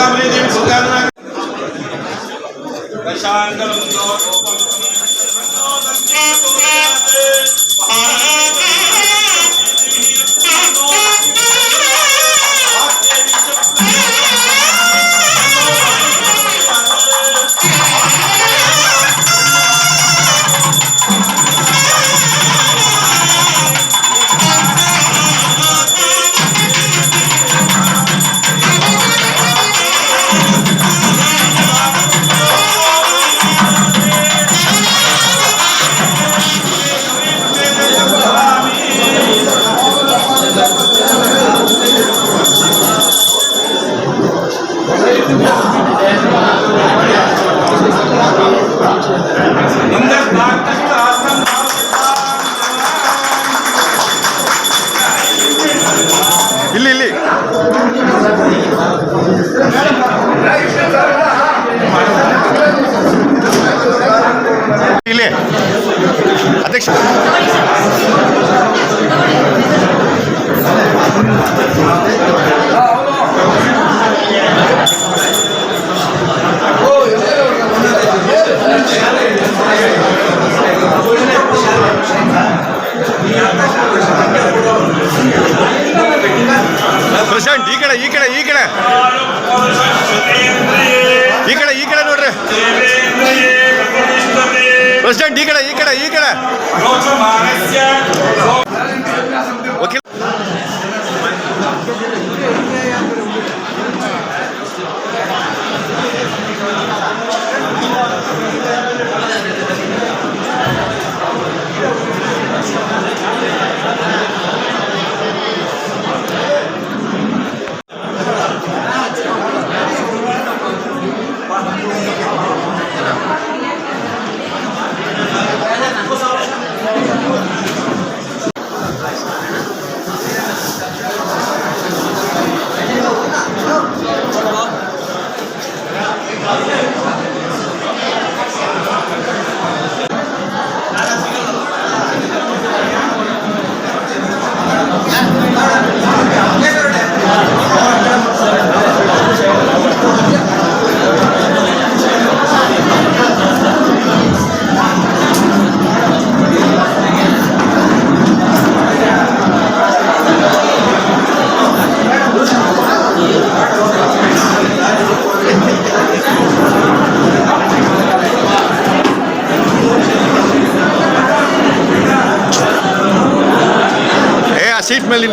કામરી દેવ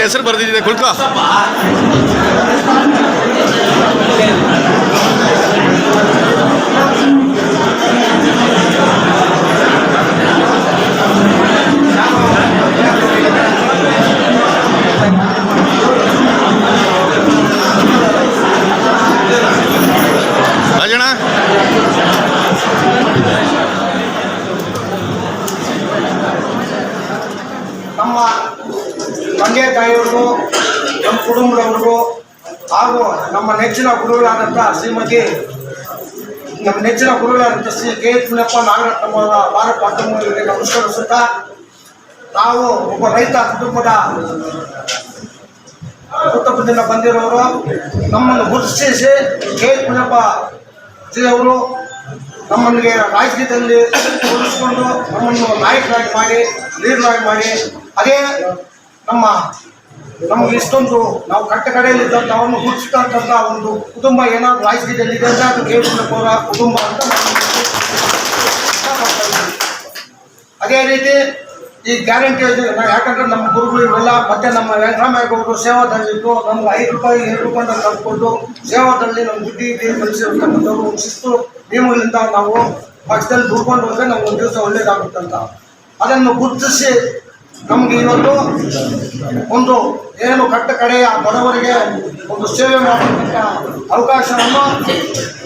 ಹೆಸರು ಬರೆದಿದೆ ಕುಳ್ಕೋ. ಗುರುಗಳಾದಂಥ ಶ್ರೀಮತಿ ನಮ್ಮ ನೆಚ್ಚಿನ ಗುರುಗಳಾದಂಥ ಶ್ರೀ ಕೆ ಪುಣ್ಯಪ್ಪ ನಾಗರತ್ನಮ್ಮವರ ಭಾರತ ಪಟ್ಟಣಗಳಿಗೆ ನಮಸ್ಕರಿಸುತ್ತಾ ನಾವು ಒಬ್ಬ ರೈತ ಕುಟುಂಬದ ಕುಟುಂಬದಿಂದ ಬಂದಿರೋರು, ನಮ್ಮನ್ನು ಗುರುತಿಸಿ ಕೆ ಪುಣ್ಯಪ್ಪ ಶ್ರೀ ಅವರು ನಮ್ಮನಿಗೆ ರಾಜಕೀಯದಲ್ಲಿ ಗುರುತಿಸಿಕೊಂಡು ನಮ್ಮನ್ನು ನಾಯಕರಾಗಿ ಮಾಡಿ, ಲೀಡರಾಗಿ ಮಾಡಿ, ಅದೇ ನಮ್ಮ ನಮಗೆ ಇಷ್ಟೊಂದು ನಾವು ಕಟ್ಟ ಕಡೆಯಲ್ಲಿ ಅವನು ಒಂದು ಕುಟುಂಬ ಏನಾದರೂ ರಾಜಕೀಯದಲ್ಲಿ ಇದೆ ಅಂದರೆ ಅದು ಕೆ ಅವರ ಕುಟುಂಬ ಅಂತ ಅದೇ ರೀತಿ ಈ ಗ್ಯಾರಂಟಿ ನಾವು ಯಾಕಂದ್ರೆ ನಮ್ಮ ಗುರುಗಳು ಇವೆಲ್ಲ ಮತ್ತೆ ನಮ್ಮ ವೆಂಕಟರಾಮಯ್ಯಗೌಡರು ಸೇವಾದಲ್ಲಿದ್ದು, ನಮ್ಗೆ ಐದು ರೂಪಾಯಿ ಎರಡು ರೂಪಾಯಿ ತಂದುಕೊಂಡು ಸೇವಾದಲ್ಲಿ ನಮ್ಮ ಬುದ್ಧಿ ಕಲಿಸಿರ್ತಕ್ಕಂಥವ್ರು ಶಿಸ್ತು ನಿಯಮಗಳಿಂದ ನಾವು ಪಕ್ಷದಲ್ಲಿ ದುಡ್ಕೊಂಡು ಹೋದ್ರೆ ನಮ್ಗೆ ಒಂದು ದಿವಸ ಒಳ್ಳೇದಾಗುತ್ತಂತ. ಅದನ್ನು ಗುರುತಿಸಿ ನಮ್ಗೆ ಇವತ್ತು ಒಂದು ಏನು ಕಟ್ಟ ಕಡೆಯ ಬಡವರಿಗೆ ಒಂದು ಸೇವೆ ಮಾಡುವಂತಹ ಅವಕಾಶವನ್ನು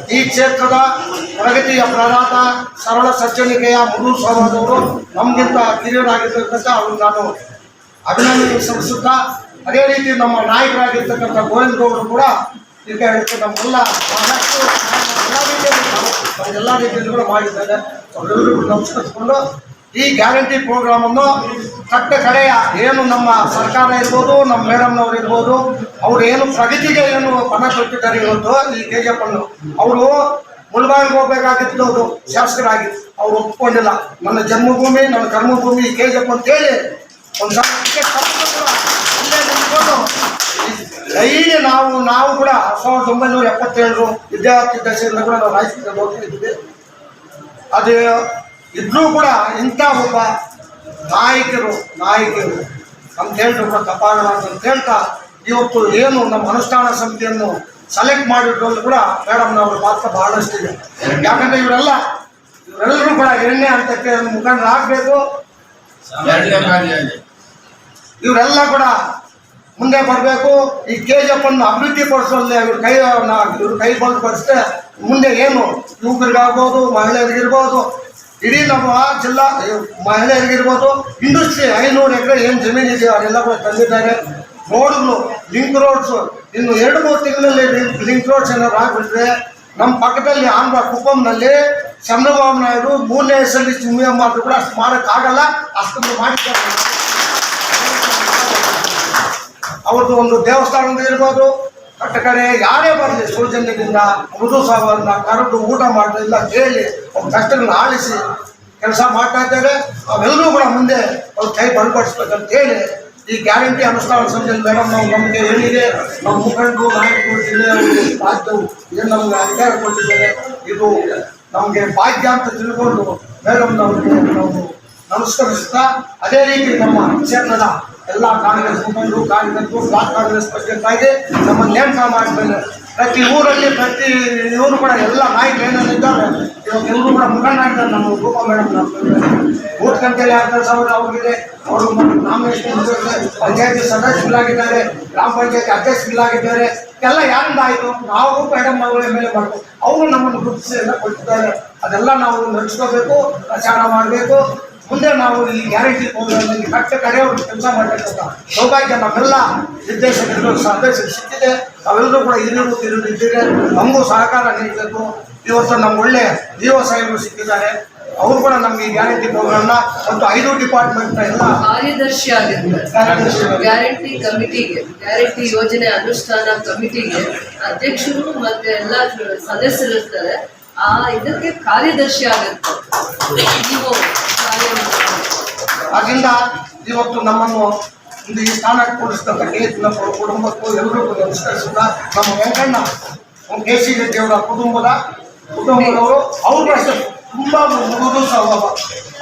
ಈ ಕ್ಷೇತ್ರದ ಪ್ರಗತಿಯ ಪ್ರದಾತ ಸರಳ ಸಜ್ಜನಿಕೆಯ ಮುರು ಸಮಾಜದವರು ನಮಗಿಂತ ಕಿರಿಯರಾಗಿರ್ತಕ್ಕಂಥ ಅವರು ನಾನು ಅಭಿನಂದನೆ ಸಲ್ಲಿಸುತ್ತಾ ಅದೇ ರೀತಿ ನಮ್ಮ ನಾಯಕರಾಗಿರ್ತಕ್ಕಂಥ ಗೋವಿಂದ ಗೌಡರು ಕೂಡ ಹೇಳಿದ್ರು ನಮ್ಮೆಲ್ಲ ಬಹಳಷ್ಟು ಎಲ್ಲ ರೀತಿಯಲ್ಲಿ ಕೂಡ ಮಾಡಿದ್ದಾರೆ. ಅವರೆಲ್ಲರಿಗೂ ನಮಸ್ಕರಿಸಿಕೊಂಡು ಈ ಗ್ಯಾರಂಟಿ ಪ್ರೋಗ್ರಾಮ್ ಅನ್ನು ಕಟ್ಟ ಕಡೆಯ ಏನು ನಮ್ಮ ಸರ್ಕಾರ ಇರ್ಬೋದು, ನಮ್ಮ ಮೇಡಮ್ನವ್ರು ಇರ್ಬೋದು, ಅವ್ರು ಏನು ಪ್ರಗತಿಗೆ ಏನು ಪಣ ಕೊಟ್ಟಿದ್ದಾರೆ ಇವತ್ತು ಈ ಕೆ ಜಿ ಅನ್ನು, ಅವರು ಮುಳ್ಬಾಗಿ ಹೋಗ್ಬೇಕಾಗಿತ್ತು ಅವರು ಶಾಸಕರಾಗಿ, ಅವ್ರು ಒಪ್ಕೊಂಡಿಲ್ಲ. ನನ್ನ ಜನ್ಮಭೂಮಿ, ನನ್ನ ಕರ್ಮಭೂಮಿ ಕೆ ಜಿ ಎಫ್ ಅಂತೇಳಿ ಒಂದು ಡೈಲಿ ನಾವು ನಾವು ಕೂಡ ಸಾವಿರದ ಒಂಬೈನೂರ ಎಪ್ಪತ್ತೇಳರು ವಿದ್ಯಾರ್ಥಿ ದಶೆಯಿಂದ ಕೂಡ ನಾವು ರಾಜಕೀಯ ಹೋಗ್ತಿದ್ವಿ ಅದು ಇದ್ರೂ ಕೂಡ ಇಂಥ ಒಬ್ಬ ನಾಯಕರು ನಾಯಕರು ಅಂತ ಹೇಳಿದ್ರು ಕೂಡ ತಪ್ಪಾಗಲ್ಲ ಅಂತ ಹೇಳ್ತಾ ಇವತ್ತು ಏನು ನಮ್ಮ ಅನುಷ್ಠಾನ ಸಮಿತಿಯನ್ನು ಸೆಲೆಕ್ಟ್ ಮಾಡಿರೋದು ಕೂಡ ಮೇಡಮ್ನವ್ರ ಪಾತ್ರ ಬಹಳಷ್ಟಿದೆ ಯಾಕಂದ್ರೆ ಇವರೆಲ್ಲ ಇವರೆಲ್ಲರೂ ಕೂಡ ಎರಡನೇ ಹಂತಕ್ಕೆ ಮುಖಂಡರಾಗಬೇಕು ಇವರೆಲ್ಲ ಕೂಡ ಮುಂದೆ ಬರಬೇಕು. ಈ ಕೆ ಜಿ ಎಫ್ ಅನ್ನು ಅಭಿವೃದ್ಧಿ ಪಡಿಸೋದೇ ಇವ್ರ ಕೈ ಇವ್ರ ಕೈ ಬಂದು ಪಡಿಸಿದ್ರೆ ಮುಂದೆ ಏನು ಯುವಕರಿಗಾಗ್ಬೋದು ಮಹಿಳೆಯರಿಗಿರ್ಬೋದು ಇಡೀ ನಮ್ಮ ಜಿಲ್ಲಾ ಮಹಿಳೆಯರಿಗಿರ್ಬೋದು ಇಂಡಸ್ಟ್ರಿ ಐನೂರು ಎಕರೆ ಏನು ಜಮೀನು ಇದೆ ಅವರೆಲ್ಲ ಕೂಡ ತಂದಿದ್ದಾರೆ. ರೋಡ್ಗಳು ಲಿಂಕ್ ರೋಡ್ಸ್ ಇನ್ನು ಎರಡು ಮೂರು ತಿಂಗಳಲ್ಲಿ ಲಿಂಕ್ ರೋಡ್ಸ್ ಏನಾದ್ರು ಆಗ್ಬಿಟ್ರೆ ನಮ್ಮ ಪಕ್ಕದಲ್ಲಿ ಆಂಧ್ರ ಕುಪ್ಪಂನಲ್ಲಿ ಚಂದ್ರಬಾಬು ನಾಯ್ಡು ಮೂರನೇ ಹೆಸರಲ್ಲಿ ಸಿಂಹ ಅದು ಕೂಡ ಅಷ್ಟು ಮಾಡೋಕ್ಕಾಗಲ್ಲ, ಅಷ್ಟೊಂದು ಮಾಡಿದ್ದಾರೆ. ಅವ್ರದ್ದು ಒಂದು ದೇವಸ್ಥಾನದ ಇರ್ಬೋದು ಕಟ್ಟ ಕಡೆ ಯಾರೇ ಬರಲಿ ಸೌಜನ್ಯದಿಂದ ಮೃದು ಸಾವನ್ನ ಕರೆದು ಊಟ ಮಾಡಲಿಲ್ಲ ಕೇಳಿ ಅವ್ರ ಕಷ್ಟಗಳನ್ನ ಆಲಿಸಿ ಕೆಲಸ ಮಾಡ್ತಾ ಇದ್ದಾರೆ ಅವೆಲ್ಲರೂ ಕೂಡ ಮುಂದೆ ಅವ್ರ ಕೈ ಬಲಪಡಿಸ್ಬೇಕಂತ ಹೇಳಿ ಈ ಗ್ಯಾರಂಟಿ ಅನುಷ್ಠಾನ ಸಮಿತಿಯಲ್ಲಿ ಮೇಡಮ್ ನಾವು ನಮಗೆ ಏನಿದೆ ನಮ್ಮ ಮುಖಂಡರು, ನಾಯಕರು ಜಿಲ್ಲೆಯವರು ರಾಜ್ಯವು ಏನು ನಮ್ಗೆ ಅಧಿಕಾರ ಕೊಟ್ಟಿದ್ದಾರೆ ಇದು ನಮಗೆ ಭಾಗ್ಯ ಅಂತ ತಿಳ್ಕೊಂಡು ಮೇಡಮ್ ನಮಗೆ ನಾವು ನಮಸ್ಕರಿಸ್ತಾ, ಅದೇ ರೀತಿ ನಮ್ಮ ಕ್ಷೇತ್ರದ ಎಲ್ಲ ಕಾಂಗ್ರೆಸ್ ಮುಖಂಡರು, ಕಾರ್ಯಕರ್ತರು, ಬ್ಲಾಕ್ ಕಾಂಗ್ರೆಸ್ ಆಗಿ ನಮ್ಮ ನೇಮಕ ಮಾಡಿದ್ದಾರೆ ಪ್ರತಿ ಊರಲ್ಲಿ, ಪ್ರತಿ ಇವರು ಕೂಡ ಎಲ್ಲ ನಾಯಕರು ಏನೇನಿದ್ದಾರೆ ಇವಾಗ ಎಲ್ಲರೂ ಕೂಡ ಮುಖಂಡರಾಗಿದ್ದಾರೆ ನಮ್ಮ ರೂಪ ಮೇಡಮ್ ಬೂತ್ ಗಂಟೆಯಲ್ಲಿ ಯಾರು ಕೆಲಸ ಅವರು ಅವ್ರಿಗಿದೆ ಅವರು ನಾಮಿನೇಷನ್ ಪಂಚಾಯತಿ ಸದಸ್ಯರಾಗಿದ್ದಾರೆ, ಗ್ರಾಮ ಪಂಚಾಯತಿ ಅಧ್ಯಕ್ಷರಾಗಿದ್ದಾರೆ. ಎಲ್ಲ ಯಾರಿಂದ ಆಯಿತು? ನಾವು ಮೇಡಮ್ ಅವರ ಮೇಲೆ ಮಾಡಬೇಕು. ಅವರು ನಮ್ಮನ್ನು ಗುರುತಿಸಿ ಎಲ್ಲ ಕೊಟ್ಟಿದ್ದಾರೆ. ಅದೆಲ್ಲ ನಾವು ನಡೆಸ್ಕೋಬೇಕು, ಪ್ರಚಾರ ಮಾಡಬೇಕು. ಮುಂದೆ ನಾವು ಈ ಗ್ಯಾರಂಟಿ ಹೋಗಿ ಕಟ್ಟ ಕಡೆಯವರು ಕೆಲಸ ಮಾಡಬೇಕಂತ ಸೌಭಾಗ್ಯ ನಮ್ಮೆಲ್ಲ ನಿರ್ದೇಶಕರು ಸಂದೇಶ ಸಿಕ್ಕಿದೆ. ಅವೆಲ್ಲರೂ ಕೂಡ ಹಿರಿಯರು ತಿರುಗಿ ಇದ್ದೀರಿ ನಮಗೂ ಸಹಕಾರ ನೀಡಬೇಕು. ಇವತ್ತು ನಮ್ಮ ಒಳ್ಳೆ ಜೀವ ಸಾಹೇಬರು ಸಿಕ್ಕಿದ್ದಾರೆ. ಅವರು ಕೂಡ ನಮ್ಗೆ ಈ ಗ್ಯಾರಂಟಿ ಪ್ರೋಗ್ರಾಮ್ನ ಮತ್ತು ಐದು ಡಿಪಾರ್ಟ್ಮೆಂಟ್ ಎಲ್ಲ ಕಾರ್ಯದರ್ಶಿ ಆಗಿರ್ತಾರೆ. ಗ್ಯಾರಂಟಿ ಕಮಿಟಿಗೆ ಗ್ಯಾರಂಟಿ ಯೋಜನೆ ಅನುಷ್ಠಾನ ಕಮಿಟಿಗೆ ಅಧ್ಯಕ್ಷರು ಮತ್ತೆ ಎಲ್ಲ ಸದಸ್ಯರು ಇರ್ತಾರೆ. ಆ ಇದಕ್ಕೆ ಕಾರ್ಯದರ್ಶಿ ಆಗಿರ್ತಾರೆ. ನೀವು ಅದರಿಂದ ಇವತ್ತು ನಮ್ಮನ್ನು ಒಂದು ಈ ಸ್ಥಾನಕ್ಕೆ ಕೂಡಿಸಿದಂಥ ಕೆ. ನಮ್ಮ ಕುಟುಂಬಕ್ಕೂ ಎಲ್ಲರಿಗೂ ನಮಸ್ಕರಿಸಿದ ನಮ್ಮ ವೆಂಕಣ್ಣ ಕೆ. ಸಿ. ರೆಡ್ಡಿ ಅವರ ಕುಟುಂಬದ ಕುಟುಂಬದವರು, ಅವ್ರ ತುಂಬ ಮುಗಿದು ಸ್ವಭಾವ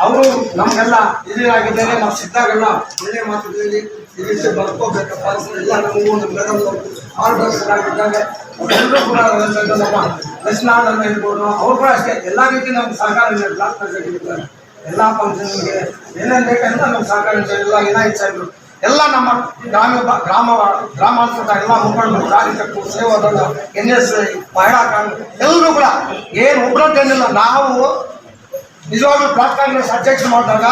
ಅವರು ನಮಗೆಲ್ಲ ಹಿರಿಯರಾಗಿದ್ದಾರೆ, ನಾವು ಸಿಕ್ಕಾಗೆಲ್ಲ ಒಳ್ಳೆ ಮಾತುಗಳಲ್ಲಿ ಈ ರೀತಿ ಬರ್ಕೋಬೇಕಪ್ಪ ಅಂತ ಎಲ್ಲ ನಮಗೂ ನಮ್ಮ ಮೇಡಮ್ ಮಾರ್ಗದರ್ಶನ ಆಗಿದ್ದಾಗ ಎಲ್ಲರೂ ಕೂಡ ನಮ್ಮ ಇರ್ಬೋದು ಅವ್ರ ಕೂಡ ಅಷ್ಟೇ. ಎಲ್ಲ ರೀತಿ ನಮ್ಗೆ ಸಹಕಾರ ನೀಡಿ ಬ್ಲಾಕ್ ಪ್ರೆಸಿಡೆಂಟ್ ಇದ್ದಾರೆ ಎಲ್ಲ ಫಂಕ್ಷನ್ಗೆ ಏನೇನು ಬೇಕಂತ ನಮ್ಮ ಸಹಕಾರ ಎಲ್ಲ ಏನಾಯ್ತು ಎಲ್ಲ ನಮ್ಮ ಗ್ರಾಮ ಗ್ರಾಮ ಗ್ರಾಮಾಂತರದ ಎಲ್ಲ ಮುಖಂಡರು, ಕಾರ್ಯಕರ್ತರು ಸೇವಾದಳ ಎನ್ ಎಸ್ ಮಹಿಳಾ ಕಾಂಗ್ರೆಸ್ ಎಲ್ಲರೂ ಕೂಡ ಏನು ಒಬ್ಬರದ್ದೇನಿಲ್ಲ ನಾವು ನಿಜವಾಗ್ಲೂ ಕಾಂಗ್ರೆಸ್ ಅಧ್ಯಕ್ಷ ಮಾಡಿದಾಗ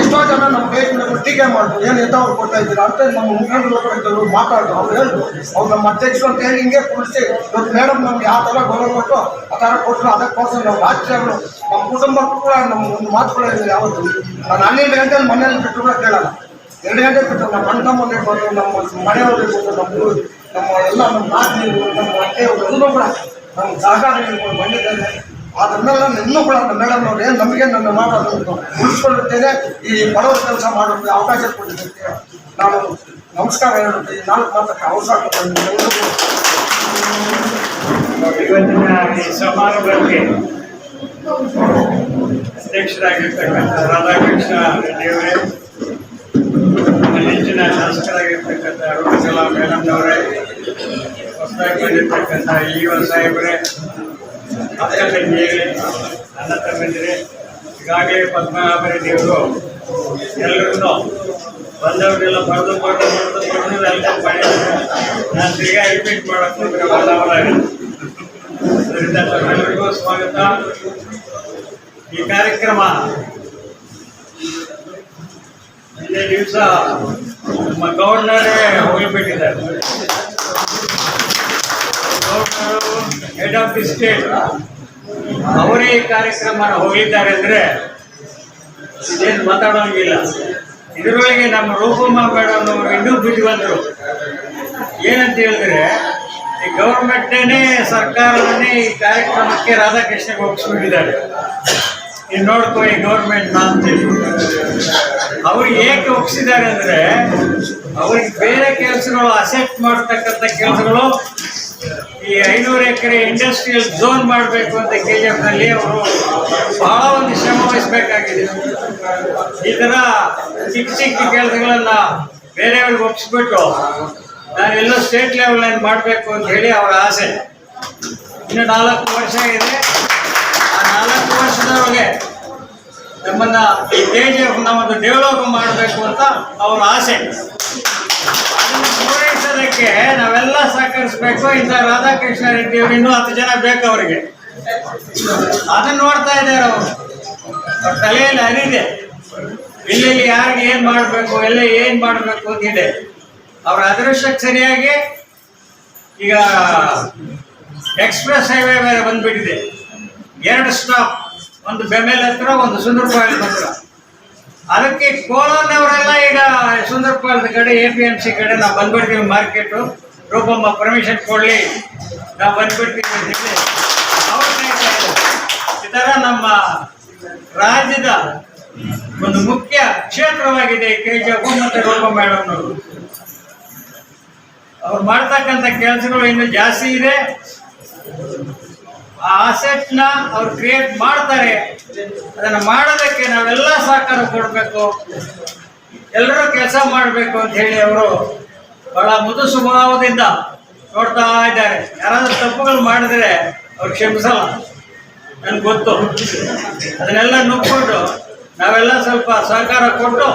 ಎಷ್ಟೋ ಜನ ನಮ್ಮ ಕೈ ಟೀಕೆ ಮಾಡ್ತಾರೆ, ಏನು ಎಂಥವ್ರು ಕೊಡ್ತಾ ಇದ್ದೀರಾ? ಅಂತ ನಮ್ಮ ಮುಖಂಡರು ಕೆಲವರು ಮಾತಾಡಿದ್ರು ಅವ್ರು ಹೇಳಿದ್ರು ಅವ್ರು ನಮ್ಮ ಅಧ್ಯಕ್ಷರು ಅಂತ ಹೇಳಿ ಹಿಂಗೆ ಕುಡಿಸಿ ಇವತ್ತು ಮೇಡಮ್ ನಮ್ಗೆ ಯಾವ ಥರ ಗೌರವ ಕೊಟ್ಟು, ಆ ಥರ ಕೊಟ್ಟರು, ಅದಕ್ಕೋಸ್ಕರ ನಾವು ರಾಜ್ಯಗಳು ನಮ್ಮ ಕುಟುಂಬಕ್ಕೂ ಕೂಡ ನಮ್ಮ ಒಂದು ಮಾತುಗಳು ಯಾವತ್ತು. ನಾನು ಹನ್ನೆರಡು ಗಂಟೆಯಲ್ಲಿ ಮನೇಲಿ ಬಿಟ್ಟು ಕೂಡ ಕೇಳಲ್ಲ. ಎರಡು ಗಂಟೆ ಬಿಟ್ಟು ನಮ್ಮ ಅಣ್ಣ ಮನೆ ಇರ್ಬೋದು ನಮ್ಮ ಮನೆಯವರು ಇರ್ಬೋದು ನಮ್ಮ ನಮ್ಮ ಎಲ್ಲ ನಮ್ಮ ಮಾತು ನಮ್ಮ ಅತ್ತೆಯವರು, ಎಲ್ಲರೂ ಕೂಡ ನಮ್ಮ ಸಹಕಾರ ನೀಡಿಕೊಂಡು ಬಂದಿದ್ದಾರೆ. ಅದನ್ನೆಲ್ಲ ಇನ್ನೂ ಕೂಡ ನಮ್ಮ ಮೇಡಮ್ ಅವರು ಏನು ನಮಗೆ ನನ್ನ ಮಾಡೋದನ್ನು ಉಳಿಸ್ಕೊಳ್ಳುತ್ತೇನೆ, ಈ ಬಡವರ ಕೆಲಸ ಮಾಡೋದಕ್ಕೆ ಅವಕಾಶ ಕೊಟ್ಟಿದ್ದಕ್ಕೆ ನಾನು ನಮಸ್ಕಾರ ಹೇಳುತ್ತೆ ಈ ನಾಲ್ಕು ಮಾತಕ್ಕೆ ಅವಕಾಶ ಇವತ್ತಿನ ಸಮಾರಂಭಕ್ಕೆ ಅಧ್ಯಕ್ಷರಾಗಿರ್ತಕ್ಕಂಥ ರಾಧಾಕೃಷ್ಣ ರೆಡ್ಡಿಯವರೇ ನೆಚ್ಚಿನ ಶಾಸಕರಾಗಿರ್ತಕ್ಕಂಥ ಅರುಣಕಲಾ ಮೇಡಮ್ನವರೇ ಹೊಸದಾಗಿ ಬಂದಿರ್ತಕ್ಕಂಥ ಇ ಸಾಹೇಬರೇ ಅಕ್ಕ ತಂಗಿಯರೇ ನನ್ನ ತಮ್ಮಂದಿರೇ ಈಗಾಗಲೇ ದೇವರು ಎಲ್ಲರನ್ನೂ ಬಂದವರೆಲ್ಲ ಬರೆದು ಬರೆದು ಬರೆದು ಬರೆದು ಎಲ್ಲ ನಾನು ತಿರ್ಗಾ ರಿಪೀಟ್ ಮಾಡಕ್ಕೆ ಅದರಿಂದ ತಮ್ಮೆಲ್ಲರಿಗೂ ಸ್ವಾಗತ. ಈ ಕಾರ್ಯಕ್ರಮ ದಿವಸ ನಮ್ಮ ಗವರ್ನರೇ ಹೋಗಿಬಿಟ್ಟಿದ್ದಾರೆ. ಹೆಡ್ ಆಫ್ ದಿ ಸ್ಟೇಟ್ ಅವರೇ ಈ ಕಾರ್ಯಕ್ರಮ ಹೋಗಿದ್ದಾರೆ ಅಂದ್ರೆ ಇದೇನು ಮಾತಾಡೋಂಗಿಲ್ಲ. ಇದರೊಳಗೆ ನಮ್ಮ ರೂಪಮ್ಮ ಮೇಡಮ್ ಅವರು ಇನ್ನೂ ಬುದ್ಧಿವಂತರು ಏನಂತ ಹೇಳಿದ್ರೆ, ಈ ಗೌರ್ಮೆಂಟೇನೆ ಸರ್ಕಾರವನ್ನೇ ಈ ಕಾರ್ಯಕ್ರಮಕ್ಕೆ ರಾಧಾಕೃಷ್ಣಗೆ ಒಪ್ಪಿಸ್ಬಿಟ್ಟಿದ್ದಾರೆ ಇನ್ನು ನೋಡ್ಕೊ ಈ ಗೌರ್ಮೆಂಟ್ ಅಂತೇಳಿ ಅವ್ರು ಏಕೆ ಒಪ್ಪಿಸಿದ್ದಾರೆ ಅಂದ್ರೆ, ಅವ್ರಿಗೆ ಬೇರೆ ಕೆಲಸಗಳು ಅಸೆಪ್ಟ್ ಮಾಡ್ತಕ್ಕಂಥ ಕೆಲಸಗಳು ಈ ಐನೂರು ಎಕರೆ ಇಂಡಸ್ಟ್ರಿಯಲ್ ಝೋನ್ ಮಾಡಬೇಕು ಅಂತ ಕೆ ಜಿ ಎಫ್ನಲ್ಲಿ ಅವರು ಬಹಳ ಒಂದು ಶ್ರಮ ವಹಿಸಬೇಕಾಗಿದೆ. ಈ ಥರ ಚಿಕ್ಕ ಚಿಕ್ಕ ಕೆಲಸಗಳನ್ನ ಬೇರೆಯವ್ರಿಗೆ ಒಪ್ಪಿಸ್ಬಿಟ್ಟು ನಾನೆಲ್ಲೋ ಸ್ಟೇಟ್ ಲೆವೆಲಲ್ಲಿ ಮಾಡಬೇಕು ಅಂತ ಹೇಳಿ ಅವರ ಆಸೆ. ಇನ್ನು ನಾಲ್ಕು ವರ್ಷ ಇದೆ. ಆ ನಾಲ್ಕು ವರ್ಷದೊಳಗೆ ನಮ್ಮನ್ನ ಕೆ ಜಿ ಎಫ್ನ ಡೆವಲಪ್ ಮಾಡಬೇಕು ಅಂತ ಅವರ ಆಸೆ. ಪೂರೈಸೋದಕ್ಕೆ ನಾವೆಲ್ಲ ಸಹಕರಿಸಬೇಕು. ಇಂಥ ರಾಧಾಕೃಷ್ಣ ರೆಡ್ಡಿ ಅವರು ಇನ್ನೂ ಹತ್ತು ಜನ ಬೇಕು ಅವರಿಗೆ. ಅದನ್ನ ನೋಡ್ತಾ ಇದ್ದಾರೆ ಅವರು. ಅವ್ರ ತಲೆಯಲ್ಲಿ ಅರಿದೆ ಎಲ್ಲೆಲ್ಲಿ ಯಾರಿಗೆ ಏನ್ ಮಾಡಬೇಕು, ಎಲ್ಲ ಏನ್ ಮಾಡಬೇಕು ಅಂತಿದೆ ಅವರ ಅದೃಷ್ಟಕ್ಕೆ ಸರಿಯಾಗಿ ಈಗ ಎಕ್ಸ್ಪ್ರೆಸ್ ಹೈವೇ ಬೇರೆ ಬಂದ್ಬಿಟ್ಟಿದೆ. ಎರಡು ಸ್ಟಾಪ್. ಒಂದು ಬೆಮೆಲ್ ಹತ್ರ ಒಂದು ಸುಂದರಪಾಳ್ಯದ ಹತ್ರ ಅದಕ್ಕೆ ಕೋಲೋನವರೆಲ್ಲ ಈಗ ಸುಂದರಪಾಳ್ಯದ ಕಡೆ ಎ ಪಿ ಎಂ ಸಿ ಕಡೆ ನಾವು ಬಂದ್ಬಿಡ್ತೀವಿ ಮಾರ್ಕೆಟು ರೂಪಮ್ಮ ಪರ್ಮಿಷನ್ ಕೊಡಲಿ. ನಾವು ಬಂದ್ಬಿಡ್ತೀವಿ ಅಂತ ಹೇಳಿ ಈ ಥರ ನಮ್ಮ ರಾಜ್ಯದ ಒಂದು ಮುಖ್ಯ ಕ್ಷೇತ್ರವಾಗಿದೆ ಕೆ ಜಿ ಅಬ್ಬು ಮತ್ತು ರೂಪ ಮೇಡಮ್ನವರು. ಅವ್ರು ಮಾಡ್ತಕ್ಕಂಥ ಕೆಲಸಗಳು ಇನ್ನು ಜಾಸ್ತಿ ಇದೆ. ಆ ಆಸೆಟ್ನ ಅವ್ರು ಕ್ರಿಯೇಟ್ ಮಾಡ್ತಾರೆ. ಅದನ್ನ ಮಾಡೋದಕ್ಕೆ ನಾವೆಲ್ಲ ಸಹಕಾರ ಕೊಡಬೇಕು. ಎಲ್ಲರೂ ಕೆಲಸ ಮಾಡಬೇಕು ಅಂತ ಹೇಳಿ ಅವರು ಬಹಳ ಮೃದು ಸ್ವಭಾವದಿಂದ ನೋಡ್ತಾ ಇದ್ದಾರೆ. ಯಾರಾದರೂ ತಪ್ಪುಗಳು ಮಾಡಿದ್ರೆ ಅವ್ರು ಕ್ಷಮಿಸಲ್ಲ. ನನ್ಗೆ ಗೊತ್ತು. ಅದನ್ನೆಲ್ಲ ನುಗ್ಕೊಂಡು ನಾವೆಲ್ಲ ಸ್ವಲ್ಪ ಸಹಕಾರ ಕೊಟ್ಟು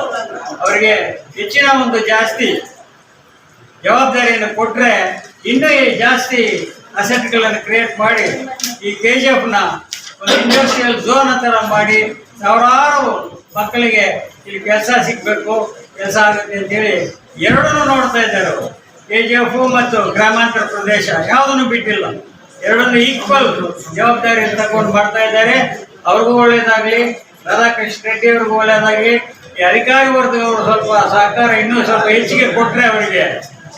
ಅವರಿಗೆ ಹೆಚ್ಚಿನ ಒಂದು ಜಾಸ್ತಿ ಜವಾಬ್ದಾರಿಯನ್ನು ಕೊಟ್ಟರೆ ಇನ್ನೂ ಜಾಸ್ತಿ ಅಸೆಟ್ಗಳನ್ನು ಕ್ರಿಯೇಟ್ ಮಾಡಿ ಈ ಕೆ ಜಿ ಎಫ್ನ ಒಂದು ಇಂಡಸ್ಟ್ರಿಯಲ್ ಝೋನ್ ಥರ ಮಾಡಿ ಸಾವಿರಾರು ಮಕ್ಕಳಿಗೆ ಇಲ್ಲಿ ಕೆಲಸ ಸಿಗಬೇಕು, ಕೆಲಸ ಆಗುತ್ತೆ ಅಂತೇಳಿ ಎರಡನ್ನೂ ನೋಡ್ತಾ ಇದ್ದಾರೆ ಕೆ ಜಿ ಎಫ್ ಮತ್ತು ಗ್ರಾಮಾಂತರ ಪ್ರದೇಶ ಯಾವುದನ್ನು ಬಿಟ್ಟಿಲ್ಲ. ಎರಡನ್ನು ಈಕ್ವಲ್ ಜವಾಬ್ದಾರಿ ತಗೊಂಡು ಮಾಡ್ತಾ ಇದ್ದಾರೆ. ಅವ್ರಿಗೂ ಒಳ್ಳೇದಾಗ್ಲಿ, ರಾಧಾಕೃಷ್ಣ ರೆಡ್ಡಿ ಅವ್ರಿಗೂ ಒಳ್ಳೇದಾಗ್ಲಿ. ಈ ಅಧಿಕಾರಿ ವರ್ಗದವರು ಸ್ವಲ್ಪ ಸಹಕಾರ ಇನ್ನೂ ಸ್ವಲ್ಪ ಹೆಚ್ಚಿಗೆ ಕೊಟ್ರೆ ಅವರಿಗೆ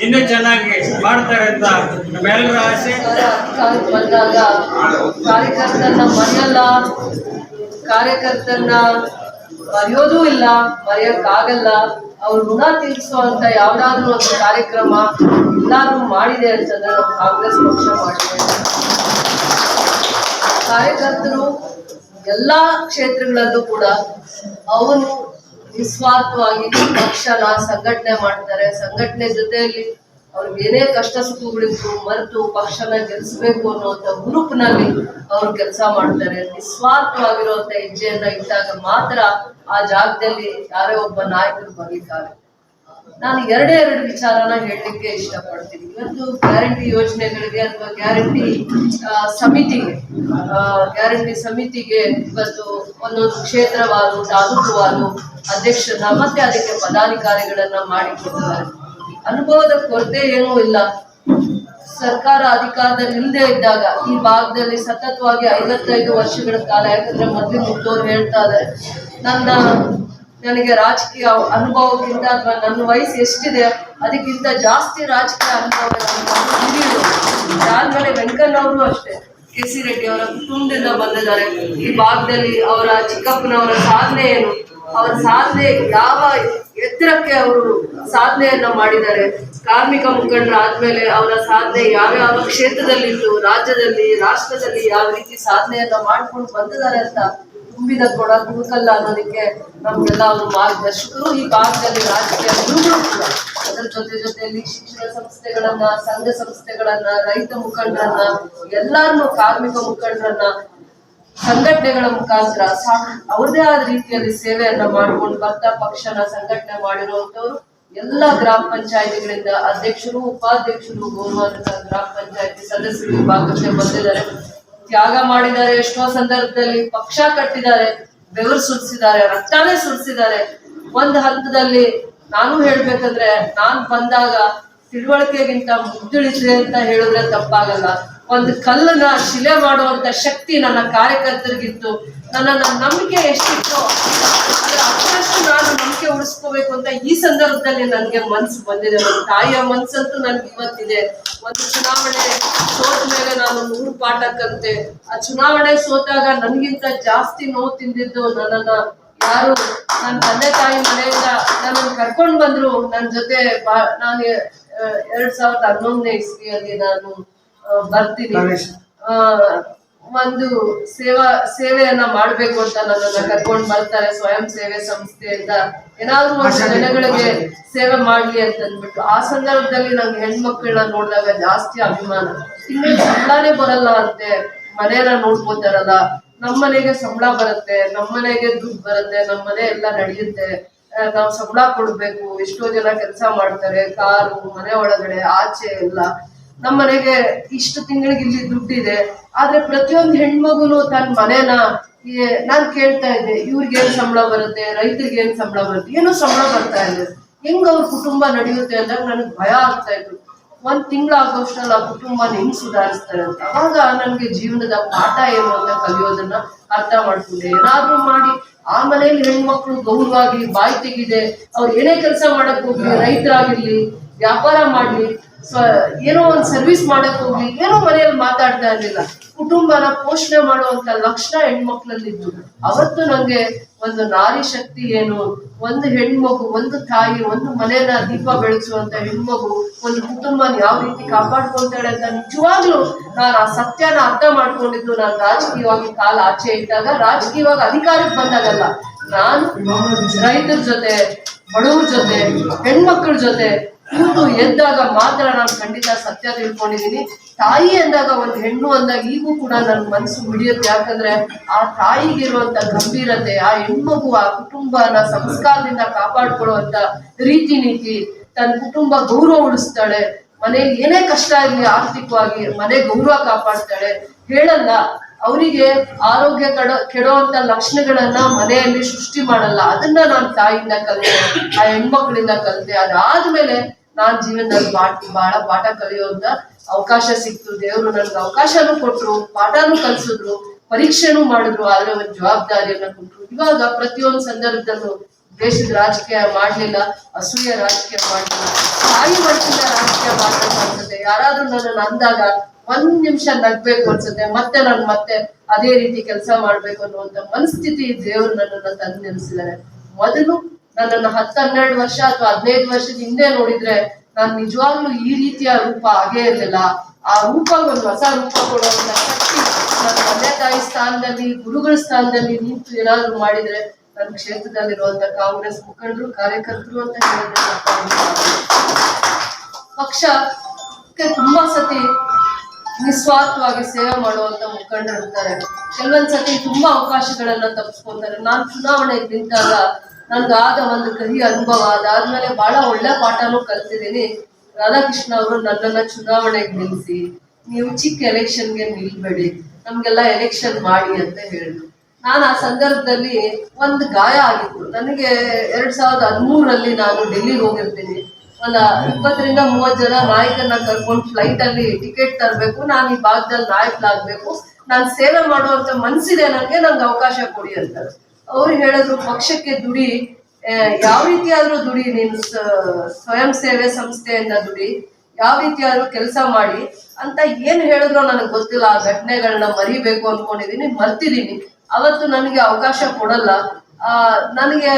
ಇನ್ನೂ ಚೆನ್ನಾಗಿ ಮಾಡ್ತಾರೆ ಅಂತ ನಮ್ಮೆಲ್ಲರ ಆಸೆ. ಬಂದಾಗ ಕಾರ್ಯಕರ್ತರನ್ನ ಮರೆಯಲ್ಲ ಕಾರ್ಯಕರ್ತರನ್ನ ಮರೆಯೋದೂ ಇಲ್ಲ, ಮರೆಯಕ್ಕಾಗಲ್ಲ. ಅವ್ರ ಋಣ ತೀರಿಸುವಂತ ಯಾವ್ದಾದ್ರು ಒಂದು ಕಾರ್ಯಕ್ರಮ ಎಲ್ಲಾದ್ರೂ ಮಾಡಿದೆ ಅಂತಂದ್ರೆ ನಮ್ಮ ಕಾಂಗ್ರೆಸ್ ಪಕ್ಷ ಮಾಡಿದೆ ಕಾರ್ಯಕರ್ತರು ಎಲ್ಲಾ ಕ್ಷೇತ್ರಗಳಲ್ಲೂ ಕೂಡ ಅವರು ನಿಸ್ವಾರ್ಥವಾಗಿ ಪಕ್ಷನ ಸಂಘಟನೆ ಮಾಡ್ತಾರೆ. ಸಂಘಟನೆ ಜೊತೆಯಲ್ಲಿ ಅವ್ರಿಗೆ ಏನೇ ಕಷ್ಟ ಸುಖಗಳಿದ್ರು ಮರೆತು ಪಕ್ಷನ ಗೆಲ್ಸ್ಬೇಕು ಅನ್ನುವಂತ ಗ್ರೂಪ್ನಲ್ಲಿ ಅವ್ರು ಕೆಲಸ ಮಾಡ್ತಾರೆ. ನಿಸ್ವಾರ್ಥವಾಗಿರುವಂತ ಹೆಜ್ಜೆಯನ್ನ ಇಟ್ಟಾಗ ಮಾತ್ರ ಆ ಜಾಗದಲ್ಲಿ ಯಾರೇ ಒಬ್ಬ ನಾಯಕರು ಬರೀತಾರೆ ನಾನು ಎರಡೇ ಎರಡು ವಿಚಾರನ ಹೇಳಲಿಕ್ಕೆ ಇಷ್ಟಪಡ್ತೀನಿ. ಇವತ್ತು ಗ್ಯಾರಂಟಿ ಯೋಜನೆಗಳಿಗೆ ಅಥವಾ ಗ್ಯಾರಂಟಿ ಸಮಿತಿಗೆ ಗ್ಯಾರಂಟಿ ಸಮಿತಿಗೆ ಇವತ್ತು ಒಂದೊಂದು ಕ್ಷೇತ್ರವಾರು, ತಾಲೂಕುವಾರು ಅಧ್ಯಕ್ಷರನ್ನ ಮತ್ತೆ ಅದಕ್ಕೆ ಪದಾಧಿಕಾರಿಗಳನ್ನ ಮಾಡಿಕೊಟ್ಟಿದ್ದಾರೆ ಅನುಭವದ ಕೊರತೆ ಏನೂ ಇಲ್ಲ. ಸರ್ಕಾರ ಅಧಿಕಾರದಲ್ಲಿ ಇಲ್ಲದೆ ಇದ್ದಾಗ, ಈ ಭಾಗದಲ್ಲಿ ಸತತವಾಗಿ ಐವತ್ತೈದು ವರ್ಷಗಳ ಕಾಲ, ಯಾಕಂದ್ರೆ ಮೊದಲು ಮುಗ್ದವ್ರು ಹೇಳ್ತಾ ಇದ್ದಾರೆ, ನನ್ನ, ನನಗೆ ರಾಜಕೀಯ ಅನುಭವಕ್ಕಿಂತ ಅಥವಾ ನನ್ನ ವಯಸ್ಸು ಎಷ್ಟಿದೆ, ಅದಕ್ಕಿಂತ ಜಾಸ್ತಿ ರಾಜಕೀಯ ಅನುಭವ ಆದ್ಮೇಲೆ ವೆಂಕಣ್ಣವರು ಅಷ್ಟೇ. ಕೆ ಸಿ ರೆಡ್ಡಿ ಅವರ ಕುಟುಂಬದಿಂದ ಬಂದಿದ್ದಾರೆ. ಈ ಭಾಗದಲ್ಲಿ ಅವರ ಚಿಕ್ಕಪ್ಪನವರ ಸಾಧನೆ ಏನು? ಅವರ ಸಾಧನೆ ಯಾವ ಎತ್ತರಕ್ಕೆ ಅವರು ಸಾಧನೆಯನ್ನ ಮಾಡಿದ್ದಾರೆ? ಕಾರ್ಮಿಕ ಮುಖಂಡರಾದ್ಮೇಲೆ ಅವರ ಸಾಧನೆ ಯಾವ್ಯಾವ ಕ್ಷೇತ್ರದಲ್ಲಿತ್ತು? ರಾಜ್ಯದಲ್ಲಿ, ರಾಷ್ಟ್ರದಲ್ಲಿ ಯಾವ ರೀತಿ ಸಾಧನೆಯನ್ನ ಮಾಡ್ಕೊಂಡು ಬಂದಿದ್ದಾರೆ ಅಂತ ತುಂಬಿದ ಕೊಡ ತುಣುಕಲ್ಲ ಅನ್ನೋದಕ್ಕೆ ನಮ್ಗೆಲ್ಲ ಅವರು ಮಾರ್ಗದರ್ಶಕರು. ಈ ಭಾಗದಲ್ಲಿ ರಾಜಕೀಯ ಗುರುಗಳು ಅದರ ಜೊತೆ ಜೊತೆಯಲ್ಲಿ ಶಿಕ್ಷಣ ಸಂಸ್ಥೆಗಳನ್ನ, ಸಂಘ ಸಂಸ್ಥೆಗಳನ್ನ, ರೈತ ಮುಖಂಡರನ್ನ ಎಲ್ಲಾರನ್ನು ಕಾರ್ಮಿಕ ಮುಖಂಡರನ್ನ ಸಂಘಟನೆಗಳ ಮುಖಾಂತರ ಅವ್ರದೇ ಆದ ರೀತಿಯಲ್ಲಿ ಸೇವೆಯನ್ನ ಮಾಡ್ಕೊಂಡು ಬರ್ತಾ ಪಕ್ಷನ ಸಂಘಟನೆ ಮಾಡಿರುವಂತವ್ರು ಎಲ್ಲ ಗ್ರಾಮ ಪಂಚಾಯತಿಗಳಿಂದ ಅಧ್ಯಕ್ಷರು, ಉಪಾಧ್ಯಕ್ಷರು ಗೌರವಾನ್ವಿತ ಗ್ರಾಮ ಪಂಚಾಯತಿ ಸದಸ್ಯರು ಭಾಗಕ್ಕೆ ಬಂದಿದ್ದಾರೆ. ತ್ಯಾಗ ಮಾಡಿದ್ದಾರೆ. ಎಷ್ಟೋ ಸಂದರ್ಭದಲ್ಲಿ ಪಕ್ಷ ಕಟ್ಟಿದ್ದಾರೆ, ಬೆವರು ಸುರಿಸಿದ್ದಾರೆ, ರಕ್ತಾನೇ ಸುರಿಸಿದ್ದಾರೆ. ಒಂದ್ ಹಂತದಲ್ಲಿ ನಾನು ಹೇಳ್ಬೇಕಂದ್ರೆ, ನಾನ್ ಬಂದಾಗ ತಿಳುವಳಿಕೆಗಿಂತ ಮುಗ್ದುಳಿಸಿದೆ ಅಂತ ಹೇಳಿದ್ರೆ ತಪ್ಪಾಗಲ್ಲ. ಒಂದು ಕಲ್ಲನ್ನ ಶಿಲೆ ಮಾಡುವಂತ ಶಕ್ತಿ ನನ್ನ ಕಾರ್ಯಕರ್ತರಿಗಿತ್ತು. ನನ್ನ ನನ್ನ ನಂಬಿಕೆ ಎಷ್ಟಿತ್ತು ಅಷ್ಟಷ್ಟು ನಾನು ನಂಬಿಕೆ ಉಳಿಸ್ಕೋಬೇಕು ಅಂತ ಈ ಸಂದರ್ಭದಲ್ಲಿ ನನಗೆ ಮನ್ಸು ಬಂದಿದೆ. ನನ್ನ ತಾಯಿಯ ಮನ್ಸಂತೂ ನನ್ಗೆ ಇವತ್ತಿದೆ. ಒಂದು ಚುನಾವಣೆ ಸೋತ ಮೇಲೆ ನಾನು ನೂರು ಪಾಠ ಕಲಿತೆ. ಆ ಚುನಾವಣೆ ಸೋತಾಗ ನನ್ಗಿಂತ ಜಾಸ್ತಿ ನೋವು ತಿಂದಿದ್ದು ನನ್ನನ್ನ ಯಾರು? ನನ್ನ ತಂದೆ ತಾಯಿ ಮನೆಯಿಂದ ನನ್ನನ್ನು ಕರ್ಕೊಂಡು ಬಂದ್ರು. ನನ್ನ ಜೊತೆ ನಾನು ಎರಡ್ ಸಾವಿರದ ಹನ್ನೊಂದನೇ ಇಸ್ವಿಯಲ್ಲಿ ನಾನು ಬರ್ತೀನಿ ಆ, ಒಂದು ಸೇವಾ ಸೇವೆಯನ್ನ ಮಾಡ್ಬೇಕು ಅಂತ ನನ್ನನ್ನ ಕರ್ಕೊಂಡ್ ಬರ್ತಾರೆ ಸ್ವಯಂ ಸೇವೆ ಸಂಸ್ಥೆಯಿಂದ ಏನಾದ್ರೂ ಒಂದು ಜನಗಳಿಗೆ ಸೇವೆ ಮಾಡ್ಲಿ ಅಂತ ಅಂದ್ಬಿಟ್ಟು ಆ ಸಂದರ್ಭದಲ್ಲಿ ನಂಗೆ ಹೆಣ್ಮಕ್ಳನ್ನ ನೋಡಿದಾಗ ಜಾಸ್ತಿ ಅಭಿಮಾನ. ತಿಂಗಳು ಸಂಬಳನೇ ಬರಲ್ಲ ಅಂತೆ. ಮನೇನ ನೋಡ್ಕೋತಾರಲ್ಲ. ನಮ್ಮನೆಗೆ ಸಂಬಳ ಬರುತ್ತೆ ನಮ್ಮನೆಗೆ ದುಡ್ಡು ಬರುತ್ತೆ ನಮ್ಮನೆ ಎಲ್ಲ ನಡೆಯುತ್ತೆ. ನಾವು ಸಂಬಳ ಕೊಡ್ಬೇಕು ಎಷ್ಟೋ ಜನ ಕೆಲಸ ಮಾಡ್ತಾರೆ ಕಾರು ಮನೆ ಒಳಗಡೆ ಆಚೆ ಎಲ್ಲ. ನಮ್ಮ ಮನೆಗೆ ಇಷ್ಟು ತಿಂಗಳಿಗೆ ಇಲ್ಲಿ ದುಡ್ಡಿದೆ, ಆದ್ರೆ ಪ್ರತಿಯೊಂದು ಹೆಣ್ಮಗುನು ತನ್ನ ಮನೇನ ನಾನ್ ಕೇಳ್ತಾ ಇದ್ದೆ, ಇವ್ರಿಗೆ ಏನ್ ಸಂಬಳ ಬರುತ್ತೆ, ರೈತರಿಗೆ ಏನ್ ಸಂಬಳ ಬರುತ್ತೆ, ಏನೋ ಸಂಬಳ ಬರ್ತಾ ಇದೆ ಹೆಂಗ್ ಅವ್ರ ಕುಟುಂಬ ನಡೆಯುತ್ತೆ ಅಂದ್ರೆ ನನಗೆ ಭಯ ಆಗ್ತಾ ಇತ್ತು. ಒಂದ್ ತಿಂಗಳ ಆಗೋಷ್ಟರಲ್ಲಿ ಆ ಕುಟುಂಬನ ಹೆಂಗ್ ಸುಧಾರಿಸ್ತಾರೆ ಅಂತ. ಅವಾಗ ನನ್ಗೆ ಜೀವನದ ಪಾಠ ಏನು ಅಂತ ಕಲಿಯೋದನ್ನ ಅರ್ಥ ಮಾಡ್ಕೊಂಡೆ. ಏನಾದ್ರೂ ಮಾಡಿ, ಆ ಮನೆಯಲ್ಲಿ ಹೆಣ್ಮಕ್ಳು ಗೌರವಾಗಿ ಬಾಯಿ ತೆಗಿದೆ, ಅವ್ರು ಏನೇ ಕೆಲಸ ಮಾಡಕ್ ಹೋಗ್ಲಿ, ರೈತರಾಗಿರ್ಲಿ ವ್ಯಾಪಾರ ಮಾಡ್ಲಿ ಸ್ವ ಏನೋ ಒಂದ್ ಸರ್ವಿಸ್ ಮಾಡಕ್ ಹೋಗ್ಲಿ, ಏನೋ ಮನೆಯಲ್ಲಿ ಮಾತಾಡ್ತಾ ಇರ್ಲಿಲ್ಲ. ಕುಟುಂಬನ ಪೋಷಣೆ ಮಾಡುವಂತ ಲಕ್ಷಣ ಹೆಣ್ಮಕ್ಳಲ್ಲಿದ್ದು. ಅವತ್ತು ನಂಗೆ ಒಂದು ನಾರಿ ಶಕ್ತಿ ಏನು, ಒಂದು ಹೆಣ್ಮಗು, ಒಂದು ತಾಯಿ, ಒಂದು ಮನೆಯನ್ನ ದೀಪ ಬೆಳೆಸುವಂತ ಹೆಣ್ಮಗು, ಒಂದು ಕುಟುಂಬನ ಯಾವ ರೀತಿ ಕಾಪಾಡ್ಕೊಂತಾಳೆ ಅಂತ ನಿಜವಾಗ್ಲೂ ನಾನು ಆ ಸತ್ಯನ ಅರ್ಥ ಮಾಡ್ಕೊಂಡಿದ್ದು ನಾನು ರಾಜಕೀಯವಾಗಿ ಕಾಲ ಆಚೆ ಇದ್ದಾಗ, ರಾಜಕೀಯವಾಗಿ ಅಧಿಕಾರಕ್ಕೆ ಬಂದಾಗಲ್ಲ. ನಾನು ರೈತರ ಜೊತೆ, ಬಡವ್ರ ಜೊತೆ, ಹೆಣ್ಮಕ್ಳ ಜೊತೆ ಕೂತು ಎದ್ದಾಗ ಮಾತ್ರ ನಾನು ಖಂಡಿತ ಸತ್ಯ ತಿಳ್ಕೊಂಡಿದ್ದೀನಿ. ತಾಯಿ ಅಂದಾಗ ಒಂದು ಹೆಣ್ಣು ಅಂದಾಗ ಈಗೂ ಕೂಡ ನನ್ನ ಮನಸ್ಸು ಮುಡಿಯುತ್ತೆ. ಯಾಕಂದ್ರೆ ಆ ತಾಯಿಗಿರುವಂತ ಗಂಭೀರತೆ, ಆ ಹೆಣ್ಮಗು, ಆ ಕುಟುಂಬನ ಸಂಸ್ಕಾರದಿಂದ ಕಾಪಾಡ್ಕೊಳ್ಳುವಂತ ರೀತಿ ನೀತಿ, ತನ್ನ ಕುಟುಂಬ ಗೌರವ ಉಳಿಸ್ತಾಳೆ. ಮನೆಯಲ್ಲಿ ಏನೇ ಕಷ್ಟ ಇರಲಿ, ಆರ್ಥಿಕವಾಗಿ ಮನೆ ಗೌರವ ಕಾಪಾಡ್ತಾಳೆ. ಹೇಳಲ್ಲ, ಅವರಿಗೆ ಆರೋಗ್ಯ ಕಡ, ಕೆಡುವಂತ ಲಕ್ಷಣಗಳನ್ನ ಮನೆಯಲ್ಲಿ ಸೃಷ್ಟಿ ಮಾಡಲ್ಲ. ಅದನ್ನ ನಾನು ತಾಯಿಯಿಂದ ಕಲಿತೆ, ಆ ಹೆಣ್ಮಕ್ಳಿಂದ ಕಲಿತೆ. ಅದಾದ್ಮೇಲೆ ನಾನ್ ಜೀವನದಲ್ಲಿ ಬಾಟ್ ಬಹಳ ಪಾಠ ಕಲಿಯೋದ ಅವಕಾಶ ಸಿಕ್ತು. ದೇವರು ನನ್ಗೆ ಅವಕಾಶನೂ ಕೊಟ್ರು, ಪಾಠನೂ ಕಲ್ಸಿದ್ರು, ಪರೀಕ್ಷೆನೂ ಮಾಡಿದ್ರು, ಆದ್ರೆ ಒಂದು ಜವಾಬ್ದಾರಿಯನ್ನ ಕೊಟ್ರು. ಇವಾಗ ಪ್ರತಿಯೊಂದು ಸಂದರ್ಭದಲ್ಲೂ ದೇಶದ ರಾಜಕೀಯ ಮಾಡ್ಲಿಲ್ಲ, ಅಸೂಯ ರಾಜಕೀಯ ಮಾಡ್ಲಿಲ್ಲ, ತಾಯಿ ಮಟ್ಟಿನ ರಾಜಕೀಯ ಮಾಡ್ಬೇಕು ಅನ್ಸುತ್ತೆ. ಯಾರಾದ್ರೂ ನನ್ನ ಅಂದಾಗ ಒಂದ್ ನಿಮಿಷ ನಗ್ಬೇಕು ಅನ್ಸುತ್ತೆ. ಮತ್ತೆ ನಾನು ಮತ್ತೆ ಅದೇ ರೀತಿ ಕೆಲಸ ಮಾಡ್ಬೇಕು ಅನ್ನುವಂತ ಮನಸ್ಥಿತಿ ದೇವರು ನನ್ನನ್ನ ತಂದು ನಿಲ್ಲಿಸಿದ್ದಾರೆ ಮೊದಲು ನನ್ನನ್ನು ಹತ್ತು ಹನ್ನೆರಡು ವರ್ಷ ಅಥವಾ ಹದಿನೈದು ವರ್ಷದ ಹಿಂದೆ ನೋಡಿದ್ರೆ ನಾನು ನಿಜವಾಗ್ಲೂ ಈ ರೀತಿಯ ರೂಪ ಆಗೇ ಇರಲಿಲ್ಲ. ಆ ರೂಪ ಒಂದು ಹೊಸ ರೂಪ ಕೊಡುವಂತ ಶಕ್ತಿ ನನ್ನ ತಂದೆ ತಾಯಿ ಸ್ಥಾನದಲ್ಲಿ, ಗುರುಗಳ ಸ್ಥಾನದಲ್ಲಿ ನಿಂತು ಏನಾದ್ರು ಮಾಡಿದ್ರೆ ನನ್ನ ಕ್ಷೇತ್ರದಲ್ಲಿರುವಂತ ಕಾಂಗ್ರೆಸ್ ಮುಖಂಡರು, ಕಾರ್ಯಕರ್ತರು ಅಂತ ಹೇಳಿದ್ರೆ ಪಕ್ಷಕ್ಕೆ ತುಂಬಾ ಸತಿ ನಿಸ್ವಾರ್ಥವಾಗಿ ಸೇವೆ ಮಾಡುವಂತ ಮುಖಂಡರು ಇರ್ತಾರೆ. ಕೆಲವೊಂದ್ಸತಿ ತುಂಬಾ ಅವಕಾಶಗಳನ್ನ ತಪ್ಪಿಸ್ಕೊಂತಾರೆ ನಾನ್ ಚುನಾವಣೆಗೆ ನಿಂತಾಗ ನನ್ಗಾದ ಒಂದು ಕಹಿ ಅನುಭವ ಅದಾದ್ಮೇಲೆ ಬಹಳ ಒಳ್ಳೆ ಪಾಠನೂ ಕಲ್ತಿದ್ದೀನಿ. ರಾಧಾಕೃಷ್ಣ ಅವರು ನನ್ನನ್ನ ಚುನಾವಣೆಗೆ ನಿಲ್ಲಿಸಿ, ನೀವು ಚಿಕ್ಕ ಎಲೆಕ್ಷನ್ಗೆ ನಿಲ್ಬೇಡಿ, ನಮ್ಗೆಲ್ಲ ಎಲೆಕ್ಷನ್ ಮಾಡಿ ಅಂತ ಹೇಳಿದ್ರು. ನಾನು ಆ ಸಂದರ್ಭದಲ್ಲಿ ಒಂದು ಗಾಯ ಆಗಿತ್ತು. ನನಗೆ ಎರಡ್ ಸಾವಿರದ ಹದಿಮೂರರಲ್ಲಿ ನಾನು ಡೆಲ್ಲಿಗೆ ಹೋಗಿರ್ತೀನಿ. ಒಂದ ಇಪ್ಪತ್ತರಿಂದ ಮೂವತ್ತು ಜನ ನಾಯಕರನ್ನ ಕರ್ಕೊಂಡು ಫ್ಲೈಟ್ ಅಲ್ಲಿ ಟಿಕೆಟ್ ತರಬೇಕು, ನಾನು ಈ ಭಾಗದಲ್ಲಿ ನಾಯಕನಾಗ್ಬೇಕು, ನಾನು ಸೇವೆ ಮಾಡುವಂತ ಮನ್ಸಿದೆ ನನಗೆ ನಂಗೆ ಅವಕಾಶ ಕೊಡಿ ಅಂತ ಅವ್ರು ಹೇಳಿದ್ರು ಪಕ್ಷಕ್ಕೆ ದುಡಿ ಯಾವ ರೀತಿ ಆದ್ರೂ ದುಡಿ, ನೀನು ಸ್ವಯಂ ಸೇವೆ ಸಂಸ್ಥೆಯಿಂದ ದುಡಿ, ಯಾವ ರೀತಿ ಆದ್ರೂ ಕೆಲಸ ಮಾಡಿ ಅಂತ ಏನ್ ಹೇಳಿದ್ರು ನನಗೆ ಗೊತ್ತಿಲ್ಲ, ಆ ಘಟನೆಗಳನ್ನ ಮರಿಬೇಕು ಅನ್ಕೊಂಡಿದೀನಿ, ಮರ್ತಿದೀನಿ. ಅವತ್ತು ನನಗೆ ಅವಕಾಶ ಕೊಡಲ್ಲ. ಆ, ನನಗೆ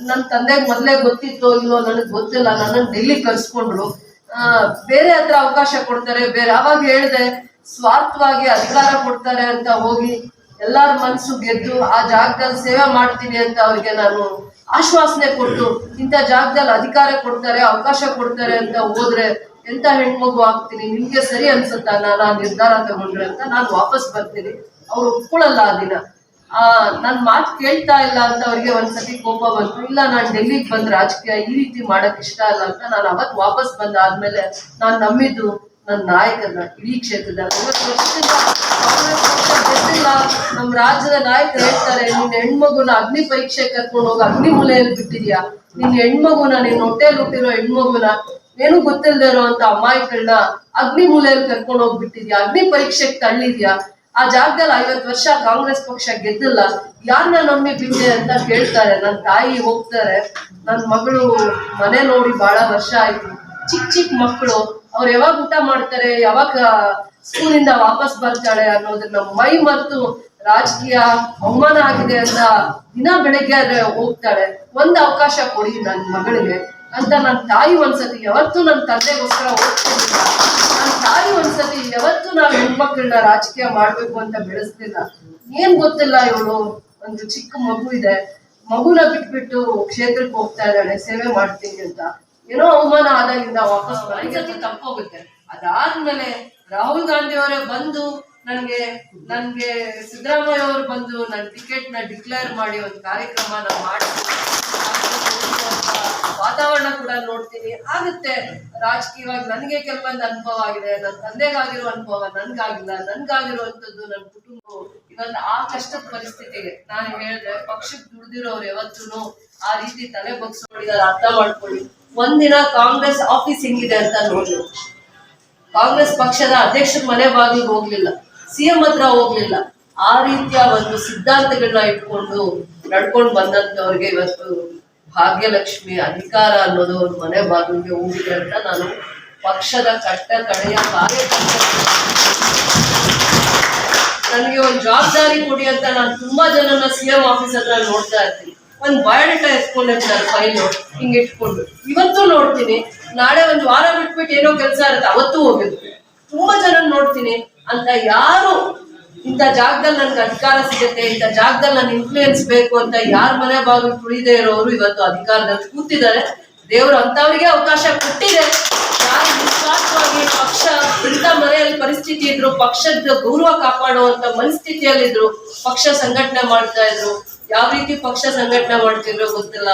ನನ್ನ ತಂದೆಗೆ ಮೊದಲೇ ಗೊತ್ತಿತ್ತೋ ಇಲ್ಲೋ ನನಗೆ ಗೊತ್ತಿಲ್ಲ ನನ್ನನ್ನು ಡೆಲ್ಲಿ ಕರ್ಸ್ಕೊಂಡ್ರು. ಬೇರೆ ಹತ್ರ ಅವಕಾಶ ಕೊಡ್ತಾರೆ, ಬೇರೆ, ಅವಾಗ ಹೇಳಿದೆ, ಸ್ವಾರ್ಥವಾಗಿ ಅಧಿಕಾರ ಕೊಡ್ತಾರೆ ಅಂತ ಹೋಗಿ ಎಲ್ಲಾರ ಮನಸ್ಸು ಗೆದ್ದು ಆ ಜಾಗದಲ್ಲಿ ಸೇವೆ ಮಾಡ್ತೀನಿ ಅಂತ ಅವ್ರಿಗೆ ನಾನು ಆಶ್ವಾಸನೆ ಕೊಟ್ಟು ಇಂಥ ಜಾಗದಲ್ಲಿ ಅಧಿಕಾರ ಕೊಡ್ತಾರೆ, ಅವಕಾಶ ಕೊಡ್ತಾರೆ ಅಂತ ಹೋದ್ರೆ ಎಂತ ಹೆಣ್ಮಗು ಆಗ್ತೀನಿ? ನಿಮ್ಗೆ ಸರಿ ಅನ್ಸುತ್ತಾ? ನಾನು ಆ ನಿರ್ಧಾರ ತಗೊಂಡ್ರೆ ಅಂತ ನಾನು ವಾಪಸ್ ಬರ್ತೀನಿ. ಅವ್ರು ಒಪ್ಕೊಳ್ಳಲ್ಲ ಆ ದಿನ. ಆ, ನನ್ ಮಾತು ಕೇಳ್ತಾ ಇಲ್ಲ ಅಂತ ಅವ್ರಿಗೆ ಒಂದ್ಸತಿ ಕೋಪ ಬಂತು. ಇಲ್ಲ, ನಾನು ಡೆಲ್ಲಿಗೆ ಬಂದ್ ರಾಜಕೀಯ ಈ ರೀತಿ ಮಾಡಕ್ ಇಷ್ಟ ಇಲ್ಲ ಅಂತ ನಾನು ಅವತ್ ವಾಪಸ್ ಬಂದ ಆದ್ಮೇಲೆ ನಾನು ನಂಬಿದ್ದು ನನ್ನ ನಾಯಕರನ್ನ ಇಡೀ ಕ್ಷೇತ್ರದ ಐವತ್ತು ವರ್ಷದಿಂದ ಕಾಂಗ್ರೆಸ್ ಪಕ್ಷ ಗೆದ್ದಿಲ್ಲ. ನಮ್ ರಾಜ್ಯದ ನಾಯಕರು ಹೇಳ್ತಾರೆ, ನಿನ್ನ ಹೆಣ್ಮಗುನ ಅಗ್ನಿ ಪರೀಕ್ಷೆ ಕರ್ಕೊಂಡು ಹೋಗಿ, ಅಗ್ನಿ ಮೂಲೆಯಲ್ಲಿ ಬಿಟ್ಟಿದ್ಯಾ? ನಿನ್ನ ಹೆಣ್ಮಗುನ ನೀನ್ ಹೊಟ್ಟೆಯಲ್ಲಿ ಹುಟ್ಟಿರೋ ಹೆಣ್ಮಗುನ ಏನು ಗೊತ್ತಿಲ್ಲದೆ ಇರುವಂತ ಅಮಾಯಕಗಳನ್ನ ಅಗ್ನಿ ಮೂಲೆಯಲ್ಲಿ ಕರ್ಕೊಂಡು ಹೋಗ್ಬಿಟ್ಟಿದ್ಯಾ ಅಗ್ನಿ ಪರೀಕ್ಷೆಗೆ ತಳ್ಳಿದ್ಯಾ? ಆ ಜಾಗದಲ್ಲಿ ಐವತ್ತು ವರ್ಷ ಕಾಂಗ್ರೆಸ್ ಪಕ್ಷ ಗೆದ್ದಿಲ್ಲ. ಯಾರನ್ನ ನಂಬಿ ಬಿಟ್ಟೆ ಅಂತ ಕೇಳ್ತಾರೆ. ನನ್ನ ತಾಯಿ ಹೋಗ್ತಾರೆ. ನನ್ನ ಮಗಳು ಮನೆ ನೋಡಿ ಬಹಳ ವರ್ಷ ಆಯ್ತು. ಚಿಕ್ಕ ಚಿಕ್ಕ ಮಕ್ಕಳು, ಅವ್ರು ಯಾವಾಗ ಊಟ ಮಾಡ್ತಾರೆ, ಯಾವಾಗ ಸ್ಕೂಲಿಂದ ವಾಪಸ್ ಬರ್ತಾಳೆ ಅನ್ನೋದನ್ನ ಮೈ ಮರೆತು ರಾಜಕೀಯ ಅವಮಾನ ಆಗಿದೆ ಅಂತ ದಿನ ಬೆಳಗ್ಗೆ ಹೋಗ್ತಾಳೆ. ಒಂದ್ ಅವಕಾಶ ಕೊಡಿ ನನ್ನ ಮಗಳಿಗೆ ಅಂತ ನನ್ನ ತಾಯಿ ಒಂದ್ಸತಿ, ಯಾವತ್ತು ನನ್ನ ತಂದೆಗೋಸ್ಕರ ಹೋಗ್ತಿರ್ಲಿಲ್ಲ. ನನ್ನ ತಾಯಿ ಒಂದ್ಸತಿ, ಯಾವತ್ತು ನಾನು ಹೆಣ್ಮಕ್ಳನ್ನ ರಾಜಕೀಯ ಮಾಡ್ಬೇಕು ಅಂತ ಬೆಳೆಸ್ತಿಲ್ಲ ಏನ್ ಗೊತ್ತಿಲ್ಲ ಇವಳು, ಒಂದು ಚಿಕ್ಕ ಮಗು ಇದೆ. ಮಗುನ ಬಿಟ್ಬಿಟ್ಟು ಕ್ಷೇತ್ರಕ್ಕೆ ಹೋಗ್ತಾ ಇದ್ದಾಳೆ, ಸೇವೆ ಮಾಡ್ತೀನಿ ಅಂತ. ಏನೋ ಅವಮಾನ ಆದಾಗಿಂದ ವಾಪಸ್ ಒಂದ್ಸತಿ ತಪ್ಪೋಗುತ್ತೆ ಅದಾದ್ಮೇಲೆ ರಾಹುಲ್ ಗಾಂಧಿ ಅವರೇ ಬಂದು ನನ್ಗೆ ನನ್ಗೆ ಸಿದ್ದರಾಮಯ್ಯ ಅವರು ಬಂದು ನನ್ನ ಟಿಕೆಟ್ನ ಡಿಕ್ಲೇರ್ ಮಾಡಿ ಒಂದು ಕಾರ್ಯಕ್ರಮನ ಮಾಡಿ ವಾತಾವರಣ ಕೂಡ ನೋಡ್ತೀನಿ. ಆಗುತ್ತೆ. ರಾಜಕೀಯವಾಗಿ ನನಗೆ ಕೆಲವೊಂದು ಅನುಭವ ಆಗಿದೆ. ನನ್ನ ತಂದೆಗಾಗಿರೋ ಅನುಭವ ನನ್ಗಾಗಿಲ್ಲ ನನ್ಗಾಗಿರುವಂತದ್ದು ನನ್ನ ಕುಟುಂಬ ಇವತ್ತು ಆ ಕಷ್ಟದ ಪರಿಸ್ಥಿತಿಗೆ ನಾನು ಹೇಳಿದ್ರೆ ಪಕ್ಷಕ್ಕೆ ದುಡ್ದಿರೋರು ಯಾವತ್ತೂ ಆ ರೀತಿ ತಲೆ ಬಗ್ಸ್ಕೊಂಡಿದ್ದಾರೆ ಅರ್ಥ ಮಾಡ್ಕೊಳ್ಳಿ. ಒಂದಿನ ಕಾಂಗ್ರೆಸ್ ಆಫೀಸ್ ಹೆಂಗಿದೆ ಅಂತ ನೋಡಿ ಕಾಂಗ್ರೆಸ್ ಪಕ್ಷದ ಅಧ್ಯಕ್ಷರ ಮನೆ ಬಾಗಿಲಿಗೆ ಹೋಗ್ಲಿಲ್ಲ. ಸಿಎಂ ಹತ್ರ ಹೋಗ್ಲಿಲ್ಲ. ಆ ರೀತಿಯ ಒಂದು ಸಿದ್ಧಾಂತಗಳನ್ನ ಇಟ್ಕೊಂಡು ನಡ್ಕೊಂಡು ಬಂದಂತವ್ರಿಗೆ ಇವತ್ತು ಭಾಗ್ಯಲಕ್ಷ್ಮಿ ಅಧಿಕಾರ ಅನ್ನೋದು ಅವ್ರ ಮನೆ ಬಾಗಿಲಿಗೆ ಹೋಗಿದೆ ಅಂತ ನಾನು ಪಕ್ಷದ ಕಟ್ಟ ಕಡೆಯ ಕಾರ್ಯಕರ್ತ ನನಗೆ ಒಂದು ಜವಾಬ್ದಾರಿ ಕೊಡಿ ಅಂತ ನಾನು ತುಂಬಾ ಜನನ ಸಿಎಂ ಆಫೀಸ್ ಹತ್ರ ನೋಡ್ತಾ ಇರ್ತೀನಿ. ಒಂದ್ ಬಯೋಡೇಟಾ ಎತ್ಕೊಂಡಿರ್ತಾರೆ ಫೈಲ್ ಹಿಂಗೆ ಇಟ್ಕೊಂಡು. ಇವತ್ತು ನೋಡ್ತೀನಿ. ನಾಳೆ ಒಂದು ವಾರ ಬಿಟ್ಬಿಟ್ಟು ಏನೋ ಕೆಲಸ ಇರುತ್ತೆ, ಅವತ್ತು ಹೋಗಿರ್ತೀನಿ ತುಂಬಾ ಜನ ನೋಡ್ತೀನಿ ಅಂತ ಯಾರು ಇಂಥ ಜಾಗದಲ್ಲಿ ನನ್ಗೆ ಅಧಿಕಾರ ಸಿಗುತ್ತೆ, ಇಂಥ ಜಾಗದಲ್ಲಿ ನಾನು ಇನ್ಫ್ಲೂಯೆನ್ಸ್ ಬೇಕು ಅಂತ ಯಾರ ಮನೆ ಬಾಗಿಲು ತುಳಿದೇ ಇರೋರು ಇವತ್ತು ಅಧಿಕಾರದಲ್ಲಿ ಕೂತಿದ್ದಾರೆ. ದೇವರು ಅಂತವರಿಗೆ ಅವಕಾಶ ಕೊಟ್ಟಿದೆ. ಯಾರು ನಿಸ್ವಾರ್ಥವಾಗಿ ಪಕ್ಷ, ಇಂಥ ಮನೆಯಲ್ಲಿ ಪರಿಸ್ಥಿತಿ ಇದ್ರು, ಪಕ್ಷದ ಗೌರವ ಕಾಪಾಡುವಂತ ಮನಸ್ಥಿತಿಯಲ್ಲಿದ್ರು, ಪಕ್ಷ ಸಂಘಟನೆ ಮಾಡ್ತಾ ಇದ್ರು. ಯಾವ ರೀತಿ ಪಕ್ಷ ಸಂಘಟನೆ ಮಾಡ್ತಿದ್ರು ಗೊತ್ತಿಲ್ಲ.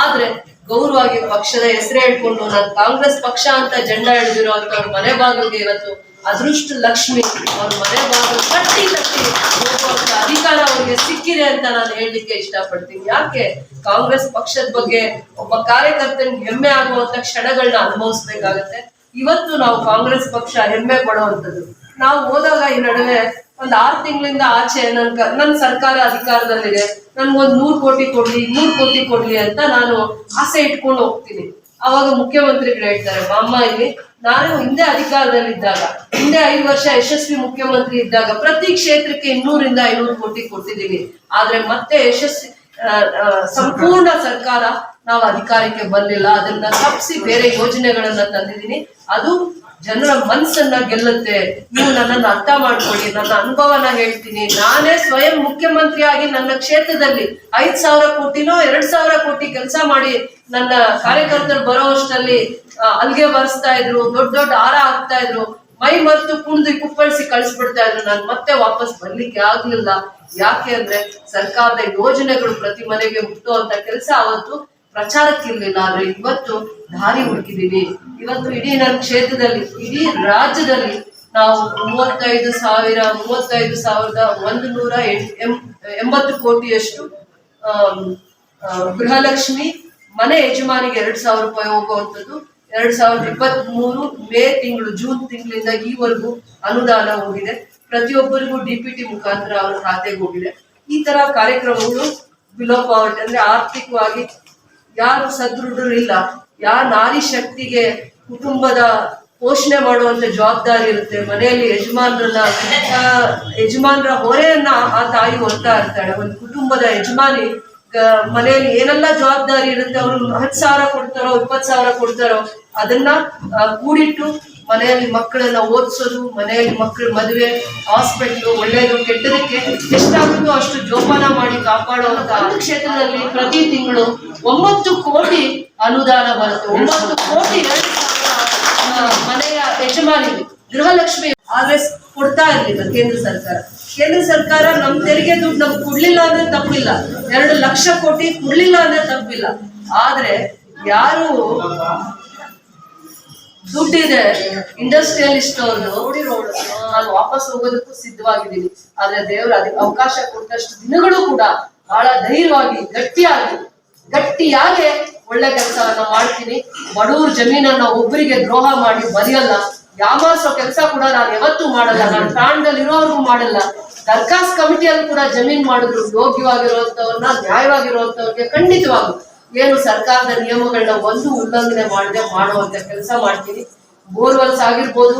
ಆದ್ರೆ ಗೌರವವಾಗಿ ಪಕ್ಷದ ಹೆಸರು ಹೇಳ್ಕೊಂಡು ನಾನು ಕಾಂಗ್ರೆಸ್ ಪಕ್ಷ ಅಂತ ಜಂಡಾ ಹಿಡಿದಿರೋ ಅಂತವ್ರ ಮನೆ ಬಾಗಿಲಿಗೆ ಇವತ್ತು ಅದೃಷ್ಟ ಲಕ್ಷ್ಮಿ ಅವ್ರ ಮನೆ ಬಾಗಿಲು ಕಟ್ಟಿ ಕಟ್ಟಿ ಹೋಗುವಂತ ಅಧಿಕಾರ ಅವ್ರಿಗೆ ಸಿಕ್ಕಿದೆ ಅಂತ ನಾನು ಹೇಳಲಿಕ್ಕೆ ಇಷ್ಟಪಡ್ತೀನಿ. ಯಾಕೆ? ಕಾಂಗ್ರೆಸ್ ಪಕ್ಷದ ಬಗ್ಗೆ ಒಬ್ಬ ಕಾರ್ಯಕರ್ತನಿಗೆ ಹೆಮ್ಮೆ ಆಗುವಂತ ಕ್ಷಣಗಳನ್ನ ಅನುಭವಿಸ್ಬೇಕಾಗತ್ತೆ. ಇವತ್ತು ನಾವು ಕಾಂಗ್ರೆಸ್ ಪಕ್ಷ ಹೆಮ್ಮೆ ಪಡುವಂತದ್ದು ನಾವು ಹೋದಾಗ ಈ ನಡುವೆ ಒಂದ್ ಆರ್ ತಿಂಗಳಿಂದ ಆಚೆ ನನ್ ನನ್ ಸರ್ಕಾರ ಅಧಿಕಾರದಲ್ಲಿದೆ. ನನ್ಗೊಂದ್ ನೂರ್ ಕೋಟಿ ಕೊಡ್ಲಿ, ನೂರ್ ಕೋಟಿ ಕೊಡ್ಲಿ ಅಂತ ನಾನು ಆಸೆ ಇಟ್ಕೊಂಡು ಹೋಗ್ತೀನಿ. ಅವಾಗ ಮುಖ್ಯಮಂತ್ರಿಗಳು ಹೇಳ್ತಾರೆ ಅಮ್ಮ ಇಲ್ಲಿ ನಾನು ಹಿಂದೆ ಅಧಿಕಾರದಲ್ಲಿದ್ದಾಗ, ಹಿಂದೆ ಐದು ವರ್ಷ ಯಶಸ್ವಿ ಮುಖ್ಯಮಂತ್ರಿ ಇದ್ದಾಗ ಪ್ರತಿ ಕ್ಷೇತ್ರಕ್ಕೆ ಇನ್ನೂರಿಂದ ಐನೂರು ಕೋಟಿ ಕೊಟ್ಟಿದ್ದೀವಿ ಆದ್ರೆ ಮತ್ತೆ ಯಶಸ್ವಿ ಸಂಪೂರ್ಣ ಸರ್ಕಾರ ನಾವು ಅಧಿಕಾರಕ್ಕೆ ಬಂದಿಲ್ಲ. ಅದನ್ನ ತಪ್ಪಿಸಿ ಬೇರೆ ಯೋಜನೆಗಳನ್ನ ತಂದಿದ್ದೀನಿ. ಅದು ಜನರ ಮನಸ್ಸನ್ನ ಗೆಲ್ಲುತ್ತೆ. ನೀವು ನನ್ನನ್ನು ಅರ್ಥ ಮಾಡ್ಕೊಳ್ಳಿ, ನನ್ನ ಅನುಭವನ ಹೇಳ್ತೀನಿ. ನಾನೇ ಸ್ವಯಂ ಮುಖ್ಯಮಂತ್ರಿ ಆಗಿ ನನ್ನ ಕ್ಷೇತ್ರದಲ್ಲಿ ಐದ್ ಸಾವಿರ ಕೋಟಿನೋ ಎರಡ್ ಸಾವಿರ ಕೋಟಿ ಕೆಲಸ ಮಾಡಿ ನನ್ನ ಕಾರ್ಯಕರ್ತರು ಬರೋ ಅಷ್ಟರಲ್ಲಿ ಅಲ್ಗೆ ಬರ್ಸ್ತಾ ಇದ್ರು, ದೊಡ್ಡ ದೊಡ್ಡ ಹಾರ ಹಾಕ್ತಾ ಇದ್ರು. ಮೈ ಮರೆತು ಕುಣಿದು ಕುಪ್ಪಳಿಸಿ ಕಳಿಸ್ಬಿಡ್ತಾ ಇದ್ರು. ನಾನು ಮತ್ತೆ ವಾಪಸ್ ಬರ್ಲಿಕ್ಕೆ ಆಗ್ಲಿಲ್ಲ. ಯಾಕೆ ಅಂದ್ರೆ ಸರ್ಕಾರದ ಯೋಜನೆಗಳು ಪ್ರತಿ ಮನೆಗೆ ಹುಟ್ಟುವಂತ ಕೆಲಸ ಅವತ್ತು ಪ್ರಚಾರಕ್ಕಿರ್ಲಿಲ್ಲ ಆದ್ರೆ ಇವತ್ತು ದಾರಿ ಹುಡುಕಿದೀವಿ ಇವತ್ತು ಇಡೀ ನನ್ನ ಕ್ಷೇತ್ರದಲ್ಲಿ, ಇಡೀ ರಾಜ್ಯದಲ್ಲಿ ನಾವು ಮೂವತ್ತೈದು ಸಾವಿರ, ಮೂವತ್ತೈದು ಸಾವಿರದ ಒಂದು ನೂರ ಎಂಬತ್ತು ಕೋಟಿಯಷ್ಟು ಗೃಹಲಕ್ಷ್ಮಿ, ಮನೆ ಯಜಮಾನಿಗೆ ಎರಡ್ ಸಾವಿರ ರೂಪಾಯಿ ಹೋಗುವಂಥದ್ದು. ಎರಡ್ ಸಾವಿರದ ಇಪ್ಪತ್ತ್ ಮೂರು ಮೇ ತಿಂಗಳು, ಜೂನ್ ತಿಂಗಳಿಂದ ಈವರೆಗೂ ಅನುದಾನ ಹೋಗಿದೆ. ಪ್ರತಿಯೊಬ್ಬರಿಗೂ ಡಿ ಪಿ ಮುಖಾಂತರ ಅವರ ಖಾತೆಗೆ ಹೋಗಿದೆ. ಈ ತರ ಕಾರ್ಯಕ್ರಮಗಳು ಬಿಲೋ ಪಾವರ್ಟಿ ಅಂದ್ರೆ ಆರ್ಥಿಕವಾಗಿ ಯಾರು ಸದೃಢರು ಇಲ್ಲ ಯಾರ ನಾರಿ ಶಕ್ತಿಗೆ ಕುಟುಂಬದ ಪೋಷಣೆ ಮಾಡುವಂತ ಜವಾಬ್ದಾರಿ ಇರುತ್ತೆ. ಮನೆಯಲ್ಲಿ ಯಜಮಾನರನ್ನ ಯಜಮಾನ್ರ ಹೊರೆಯನ್ನ ಆ ತಾಯಿ ಹೊರ್ತಾ ಇರ್ತಾಳೆ. ಒಂದು ಕುಟುಂಬದ ಯಜಮಾನಿ ಮನೆಯಲ್ಲಿ ಏನೆಲ್ಲ ಜವಾಬ್ದಾರಿ ಇರುತ್ತೆ, ಅವರು ಹತ್ತು ಸಾವಿರ ಕೊಡ್ತಾರೋ, ಇಪ್ಪತ್ತು ಸಾವಿರ ಕೊಡ್ತಾರೋ, ಅದನ್ನ ಕೂಡಿಟ್ಟು ಮನೆಯಲ್ಲಿ ಮಕ್ಕಳನ್ನ ಓದಿಸೋದು, ಮನೆಯಲ್ಲಿ ಮಕ್ಕಳ ಮದುವೆ, ಹಾಸ್ಪಿಟ್ಲು, ಒಳ್ಳೇದು, ಕೆಟ್ಟದಕ್ಕೆ ಎಷ್ಟಾಗುತ್ತೋ ಅಷ್ಟು ಜೋಪಾನ ಮಾಡಿ ಕಾಪಾಡುವಂತ ಕ್ಷೇತ್ರದಲ್ಲಿ ಪ್ರತಿ ತಿಂಗಳು ಒಂಬತ್ತು ಕೋಟಿ ಅನುದಾನ ಬರುತ್ತೆ ಒಂಬತ್ತು ಕೋಟಿ ಮನೆಯ ಯಜಮಾನಿ ಗೃಹಲಕ್ಷ್ಮಿ ಆದ್ರೆ ಕೊಡ್ತಾ ಇರ್ಲಿಲ್ಲ ಕೇಂದ್ರ ಸರ್ಕಾರ. ಕೇಂದ್ರ ಸರ್ಕಾರ ನಮ್ ತೆರಿಗೆ ದುಡ್ಡು ನಮ್ಗೆ ಕೊಡ್ಲಿಲ್ಲ ಅಂದ್ರೆ ತಪ್ಪಿಲ್ಲ. ಎರಡು ಲಕ್ಷ ಕೋಟಿ ಕೊಡ್ಲಿಲ್ಲ ಅಂದ್ರೆ ತಪ್ಪಿಲ್ಲ. ಆದ್ರೆ ಯಾರು ದುಡ್ಡಿದೆ, ಇಂಡಸ್ಟ್ರಿಯಲಿಸ್ಟ್ ಅವರು ನಾನು ವಾಪಸ್ ಹೋಗೋದಕ್ಕೂ ಸಿದ್ಧವಾಗಿದ್ದೀನಿ. ಆದ್ರೆ ದೇವರು ಅದಕ್ಕೆ ಅವಕಾಶ ಕೊಟ್ಟಷ್ಟು ದಿನಗಳು ಕೂಡ ಬಹಳ ಧೈರ್ಯವಾಗಿ, ಗಟ್ಟಿಯಾಗಿ ಗಟ್ಟಿಯಾಗಿ ಒಳ್ಳೆ ಕೆಲಸವನ್ನ ಮಾಡ್ತೀನಿ, ಬಡವ್ರ ಜಮೀನನ್ನ ಒಬ್ಬರಿಗೆ ದ್ರೋಹ ಮಾಡಿ ಬರೆಯಲ್ಲ ಯಾಮಾರಿಸೋ ಕೆಲಸ ಕೂಡ ನಾನು ಯಾವತ್ತೂ ಮಾಡಲ್ಲ, ನಾನು ಪ್ರಾಣದಲ್ಲಿ ಇರೋರ್ಗೂ ಮಾಡಲ್ಲ. ದರ್ಖಾಸ್ ಕಮಿಟಿಯಲ್ಲಿ ಕೂಡ ಜಮೀನ್ ಮಾಡಿದ್ರು, ಯೋಗ್ಯವಾಗಿರುವಂತವ್ರನ್ನ, ನ್ಯಾಯವಾಗಿರುವಂತವ್ರಿಗೆ ಖಂಡಿತವಾಗೂ ಏನು ಸರ್ಕಾರದ ನಿಯಮಗಳನ್ನ ಒಂದು ಉಲ್ಲಂಘನೆ ಮಾಡದೆ ಮಾಡುವಂತ ಕೆಲಸ ಮಾಡ್ತೀನಿ. ಬೋರ್ವೆಲ್ಸ್ ಆಗಿರ್ಬೋದು,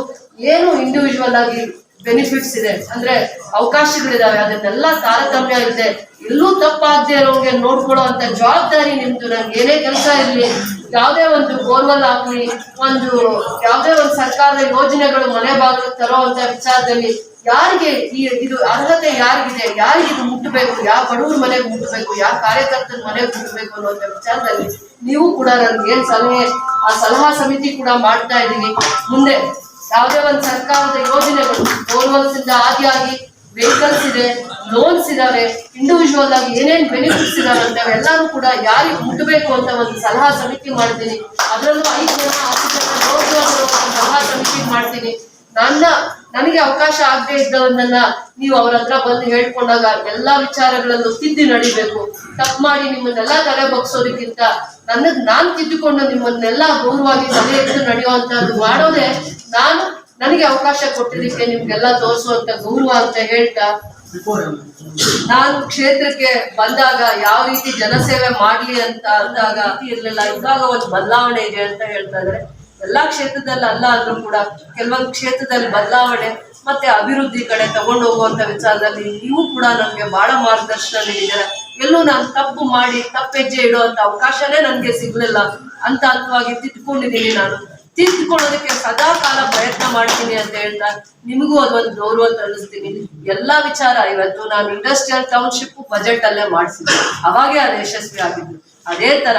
ಏನು ಇಂಡಿವಿಜುವಲ್ ಆಗಿ ಬೆನಿಫಿಟ್ಸ್ ಇದೆ. ಅಂದ್ರೆ ಅವಕಾಶಗಳಿದಾವೆ. ಅದನ್ನೆಲ್ಲ ತಾರತಮ್ಯ ಇದೆ ಎಲ್ಲೂ ತಪ್ಪಾಗದೆ ಇರೋಂಗೆ ನೋಡ್ಕೊಳ್ಳೋ ಅಂತ ಜವಾಬ್ದಾರಿ ನಿಮ್ದು. ನಂಗೆ ಏನೇ ಕೆಲಸ ಇರಲಿ, ಯಾವ್ದೇ ಒಂದು ಬೋರ್ವೆಲ್ ಆಗ್ಲಿ, ಒಂದು ಯಾವ್ದೇ ಒಂದು ಸರ್ಕಾರದ ಯೋಜನೆಗಳು ಮನೆ ಬಾಗಿಲು ತರೋ ಅಂತ ವಿಚಾರದಲ್ಲಿ ಯಾರಿಗೆ ಈ ಇದು ಅರ್ಹತೆ ಯಾರಿಗಿದೆ? ಯಾರಿಗೆ ಇದು ಮುಟ್ಟಬೇಕು? ಯಾವ ಬಡವ್ರ ಮನೆಗೆ ಮುಟ್ಟಬೇಕು? ಯಾವ ಕಾರ್ಯಕರ್ತರ ಮನೆಗೆ ಮುಟ್ಟಬೇಕು ಅನ್ನೋ ವಿಚಾರದಲ್ಲಿ ನೀವು ಕೂಡ ನನ್ಗೆ ಏನ್ ಸಲಹೆ, ಆ ಸಲಹಾ ಸಮಿತಿ ಕೂಡ ಮಾಡ್ತಾ ಇದ್ದೀನಿ ಮುಂದೆ ಯಾವುದೇ ಒಂದು ಸರ್ಕಾರದ ಯೋಜನೆಗಳು ಬೋರ್ವೆಲ್ಸ್ ಇಂದ ಆದಿಯಾಗಿ ವೆಹಿಕಲ್ಸ್ ಇದೆ ಲೋನ್ಸ್ ಇದಾವೆ ಇಂಡಿವಿಜುವಲ್ ಆಗಿ ಏನೇನ್ ಬೆನಿಫಿಟ್ಸ್ ಇದಾವೆ ಅಂತ ಎಲ್ಲರೂ ಕೂಡ ಯಾರಿಗೆ ಮುಟ್ಟಬೇಕು ಅಂತ ಒಂದು ಸಲಹಾ ಸಮಿತಿ ಮಾಡ್ತೀನಿ. ಅದರಲ್ಲೂ ಐದು ಜನ ಹತ್ತು ಜನ ಸಲಹಾ ಸಮಿತಿ ಮಾಡ್ತೀನಿ. ನನ್ನ, ನನಗೆ ಅವಕಾಶ ಆಗದೆ ಇದ್ದವನ್ನ ನೀವು ಅವ್ರ ಹತ್ರ ಬಂದು ಹೇಳ್ಕೊಂಡಾಗ ಎಲ್ಲಾ ವಿಚಾರಗಳಲ್ಲೂ ತಿದ್ದಿ ನಡಿಬೇಕು. ತಪ್ಪು ಮಾಡಿ ನಿಮ್ಮನ್ನೆಲ್ಲ ತಲೆ ಬಗ್ಸೋದಕ್ಕಿಂತ ನನ್ನ ನಾನ್ ತಿದ್ದುಕೊಂಡು ನಿಮ್ಮನ್ನೆಲ್ಲ ಗೌರವವಾಗಿ ತಲೆ ಎತ್ತು ನಡೆಯುವಂತದ್ದು ಮಾಡೋದೇ ನಾನು ನನಗೆ ಅವಕಾಶ ಕೊಟ್ಟಿದ್ದಕ್ಕೆ ನಿಮ್ಗೆಲ್ಲ ತೋರಿಸುವಂತ ಗೌರವ ಅಂತ ಹೇಳ್ತಾ, ನಾನು ಕ್ಷೇತ್ರಕ್ಕೆ ಬಂದಾಗ ಯಾವ ರೀತಿ ಜನಸೇವೆ ಮಾಡ್ಲಿ ಅಂತ ಅಂದಾಗ ಇರ್ಲಿಲ್ಲ. ಇದ್ದಾಗ ಒಂದು ಬದಲಾವಣೆ ಇದೆ ಅಂತ ಹೇಳ್ತಾ ಇದ್ರೆ ಎಲ್ಲಾ ಕ್ಷೇತ್ರದಲ್ಲಿ ಅಲ್ಲ ಅಂದ್ರೂ ಕೂಡ ಕೆಲವೊಂದು ಕ್ಷೇತ್ರದಲ್ಲಿ ಬದಲಾವಣೆ ಮತ್ತೆ ಅಭಿವೃದ್ಧಿ ಕಡೆ ತಗೊಂಡು ಹೋಗುವಂತ ವಿಚಾರದಲ್ಲಿ ನೀವು ಕೂಡ ನಮ್ಗೆ ಬಹಳ ಮಾರ್ಗದರ್ಶನ ನೀಡಿದ್ದಾರೆ ಎಲ್ಲೂ ನಾನು ತಪ್ಪು ಮಾಡಿ ತಪ್ಪೆಜ್ಜೆ ಇಡುವಂತ ಅವಕಾಶನೇ ನನ್ಗೆ ಸಿಗ್ಲಿಲ್ಲ ಅಂತ ಹಂತವಾಗಿ ತಿದ್ಕೊಂಡಿದ್ದೀನಿ ನಾನು. ತಿದ್ದುಕೊಳ್ಳೋದಕ್ಕೆ ಸದಾ ಕಾಲ ಪ್ರಯತ್ನ ಮಾಡ್ತೀನಿ ಅಂತ ಹೇಳ್ತಾ ನಿಮಗೂ ಅದೊಂದು ಗೌರವ ತಳಿಸ್ತೀನಿ ಎಲ್ಲಾ ವಿಚಾರ ಇವತ್ತು ನಾನು ಇಂಡಸ್ಟ್ರಿಯಲ್ ಟೌನ್ಶಿಪ್ ಬಜೆಟ್ ಅಲ್ಲೇ ಮಾಡಿಸಿದ್ದೆ. ಅವಾಗೇ ಅದು ಯಶಸ್ವಿ ಆಗಿದ್ದು ಅದೇ ತರ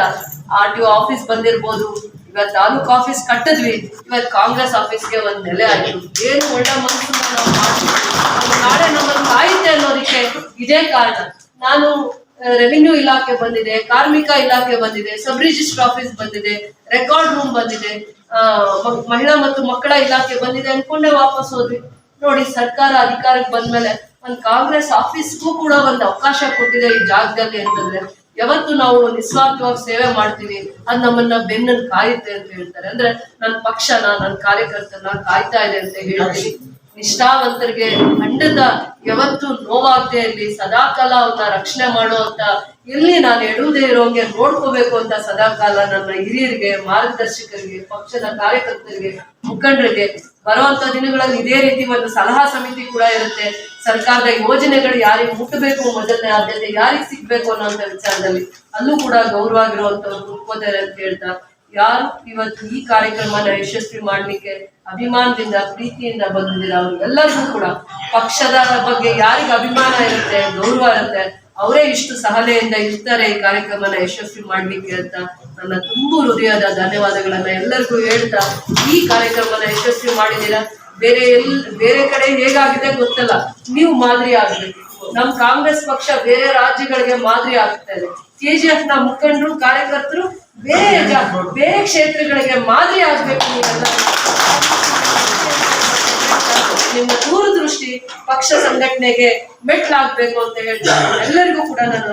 ಆರ್ ಟಿ ಆಫೀಸ್ ಬಂದಿರ್ಬೋದು ಇವತ್ತು ತಾಲೂಕ್ ಆಫೀಸ್ ಕಟ್ಟಿದ್ವಿ ಇವತ್ತು ಕಾಂಗ್ರೆಸ್ ಆಫೀಸ್ಗೆ ಒಂದು ನೆಲೆ ಆಯ್ತು. ಏನು ಒಳ್ಳೆ ಮನಸ್ಸು ನಾಳೆ ನಮ್ಮನ್ನು ಕಾಯುತ್ತೆ ಅನ್ನೋದಕ್ಕೆ ಇದೇ ಕಾರಣ. ನಾನು ರೆವಿನ್ಯೂ ಇಲಾಖೆ ಬಂದಿದೆ, ಕಾರ್ಮಿಕ ಇಲಾಖೆ ಬಂದಿದೆ ಸಬ್ ರಿಜಿಸ್ಟರ್ ಆಫೀಸ್ ಬಂದಿದೆ ರೆಕಾರ್ಡ್ ರೂಮ್ ಬಂದಿದೆ ಮಹಿಳಾ ಮತ್ತು ಮಕ್ಕಳ ಇಲಾಖೆ ಬಂದಿದೆ ಅನ್ಕೊಂಡೆ ವಾಪಸ್ ಹೋದ್ವಿ. ನೋಡಿ, ಸರ್ಕಾರ ಅಧಿಕಾರಕ್ಕೆ ಬಂದ್ಮೇಲೆ ಒಂದ್ ಕಾಂಗ್ರೆಸ್ ಆಫೀಸ್ಗೂ ಕೂಡ ಒಂದು ಅವಕಾಶ ಕೊಟ್ಟಿದೆ ಈ ಜಾಗದಲ್ಲಿ ಅಂತಂದ್ರೆ. ಯಾವತ್ತು ನಾವು ನಿಸ್ವಾರ್ಥವಾಗಿ ಸೇವೆ ಮಾಡ್ತೀವಿ ಅದ್ ನಮ್ಮನ್ನ ಬೆನ್ನನ್ನು ಕಾಯುತ್ತೆ ಅಂತ ಹೇಳ್ತಾರೆ. ಅಂದ್ರೆ ನನ್ನ ಪಕ್ಷನ ನನ್ನ ಕಾರ್ಯಕರ್ತನ ಕಾಯ್ತಾ ಇದೆ ಅಂತ ಹೇಳ್ತೀನಿ ನಿಷ್ಠಾವಂತರಿಗೆ ಖಂಡಿತ ಯಾವತ್ತು ನೋವಾಗದೆ ಇರಲಿ ಸದಾ ಕಾಲ ಅವ್ರನ್ನ ರಕ್ಷಣೆ ಮಾಡುವಂತ ಇಲ್ಲಿ ನಾನು ಎಡುವುದೇ ಇರೋಂಗೆ ನೋಡ್ಕೋಬೇಕು ಅಂತ ಸದಾ ಕಾಲ ನನ್ನ ಹಿರಿಯರಿಗೆ, ಮಾರ್ಗದರ್ಶಕರಿಗೆ, ಪಕ್ಷದ ಕಾರ್ಯಕರ್ತರಿಗೆ, ಮುಖಂಡರಿಗೆ ಬರುವಂತ ದಿನಗಳಲ್ಲಿ ಇದೇ ರೀತಿ ಒಂದು ಸಲಹಾ ಸಮಿತಿ ಕೂಡ ಇರುತ್ತೆ. ಸರ್ಕಾರದ ಯೋಜನೆಗಳು ಯಾರಿಗೆ ಮುಟ್ಟಬೇಕು, ಮೊದಲನೇ ಆದ್ಯತೆ ಯಾರಿಗೆ ಸಿಗ್ಬೇಕು ಅನ್ನೋ ವಿಚಾರದಲ್ಲಿ ಅಲ್ಲೂ ಕೂಡ ಗೌರವ ಆಗಿರುವಂತವ್ರು ಮುಟ್ಕೋತಾರೆ ಅಂತ ಹೇಳ್ತಾ ಯಾರು ಇವತ್ತು ಈ ಕಾರ್ಯಕ್ರಮನ ಯಶಸ್ವಿ ಮಾಡ್ಲಿಕ್ಕೆ ಅಭಿಮಾನದಿಂದ, ಪ್ರೀತಿಯಿಂದ ಬಂದಿದ್ದೀರಾ ಅವ್ರಿಗೆಲ್ಲರಿಗೂ ಕೂಡ ಪಕ್ಷದ ಬಗ್ಗೆ ಯಾರಿಗೆ ಅಭಿಮಾನ ಇರುತ್ತೆ, ಗೌರವ ಇರುತ್ತೆ, ಅವರೇ ಇಷ್ಟು ಸಹಲೆಯಿಂದ ಇರ್ತಾರೆ ಈ ಕಾರ್ಯಕ್ರಮನ ಯಶಸ್ವಿ ಮಾಡ್ಲಿಕ್ಕೆ ಅಂತ ನನ್ನ ತುಂಬು ಹೃದಯದ ಧನ್ಯವಾದಗಳನ್ನ ಎಲ್ಲರಿಗೂ ಹೇಳ್ತಾ, ಈ ಕಾರ್ಯಕ್ರಮನ ಯಶಸ್ವಿ ಮಾಡಿದ್ದೀರಾ? ಬೇರೆ ಎಲ್, ಬೇರೆ ಕಡೆ ಹೇಗಾಗಿದೆ ಗೊತ್ತಲ್ಲ. ನೀವು ಮಾದರಿ ಆಗ್ಬೇಕು. ನಮ್ ಕಾಂಗ್ರೆಸ್ ಪಕ್ಷ ಬೇರೆ ರಾಜ್ಯಗಳಿಗೆ ಮಾದರಿ ಆಗ್ತಾ ಇದೆ. ಕೆಜಿಎಫ್ನ ಮುಖಂಡರು, ಕಾರ್ಯಕರ್ತರು ಜಾ- ಬೇರೆ ಕ್ಷೇತ್ರಗಳಿಗೆ ಮಾದರಿ ಆಗ್ಬೇಕು ನಿಮ್ಮ ದೂರದೃಷ್ಟಿ ಪಕ್ಷ ಸಂಘಟನೆಗೆ ಮೆಟ್ಲಾಗಬೇಕು ಅಂತ ಹೇಳ್ತಾರೆ ಎಲ್ಲರಿಗೂ ಕೂಡ ನಾನು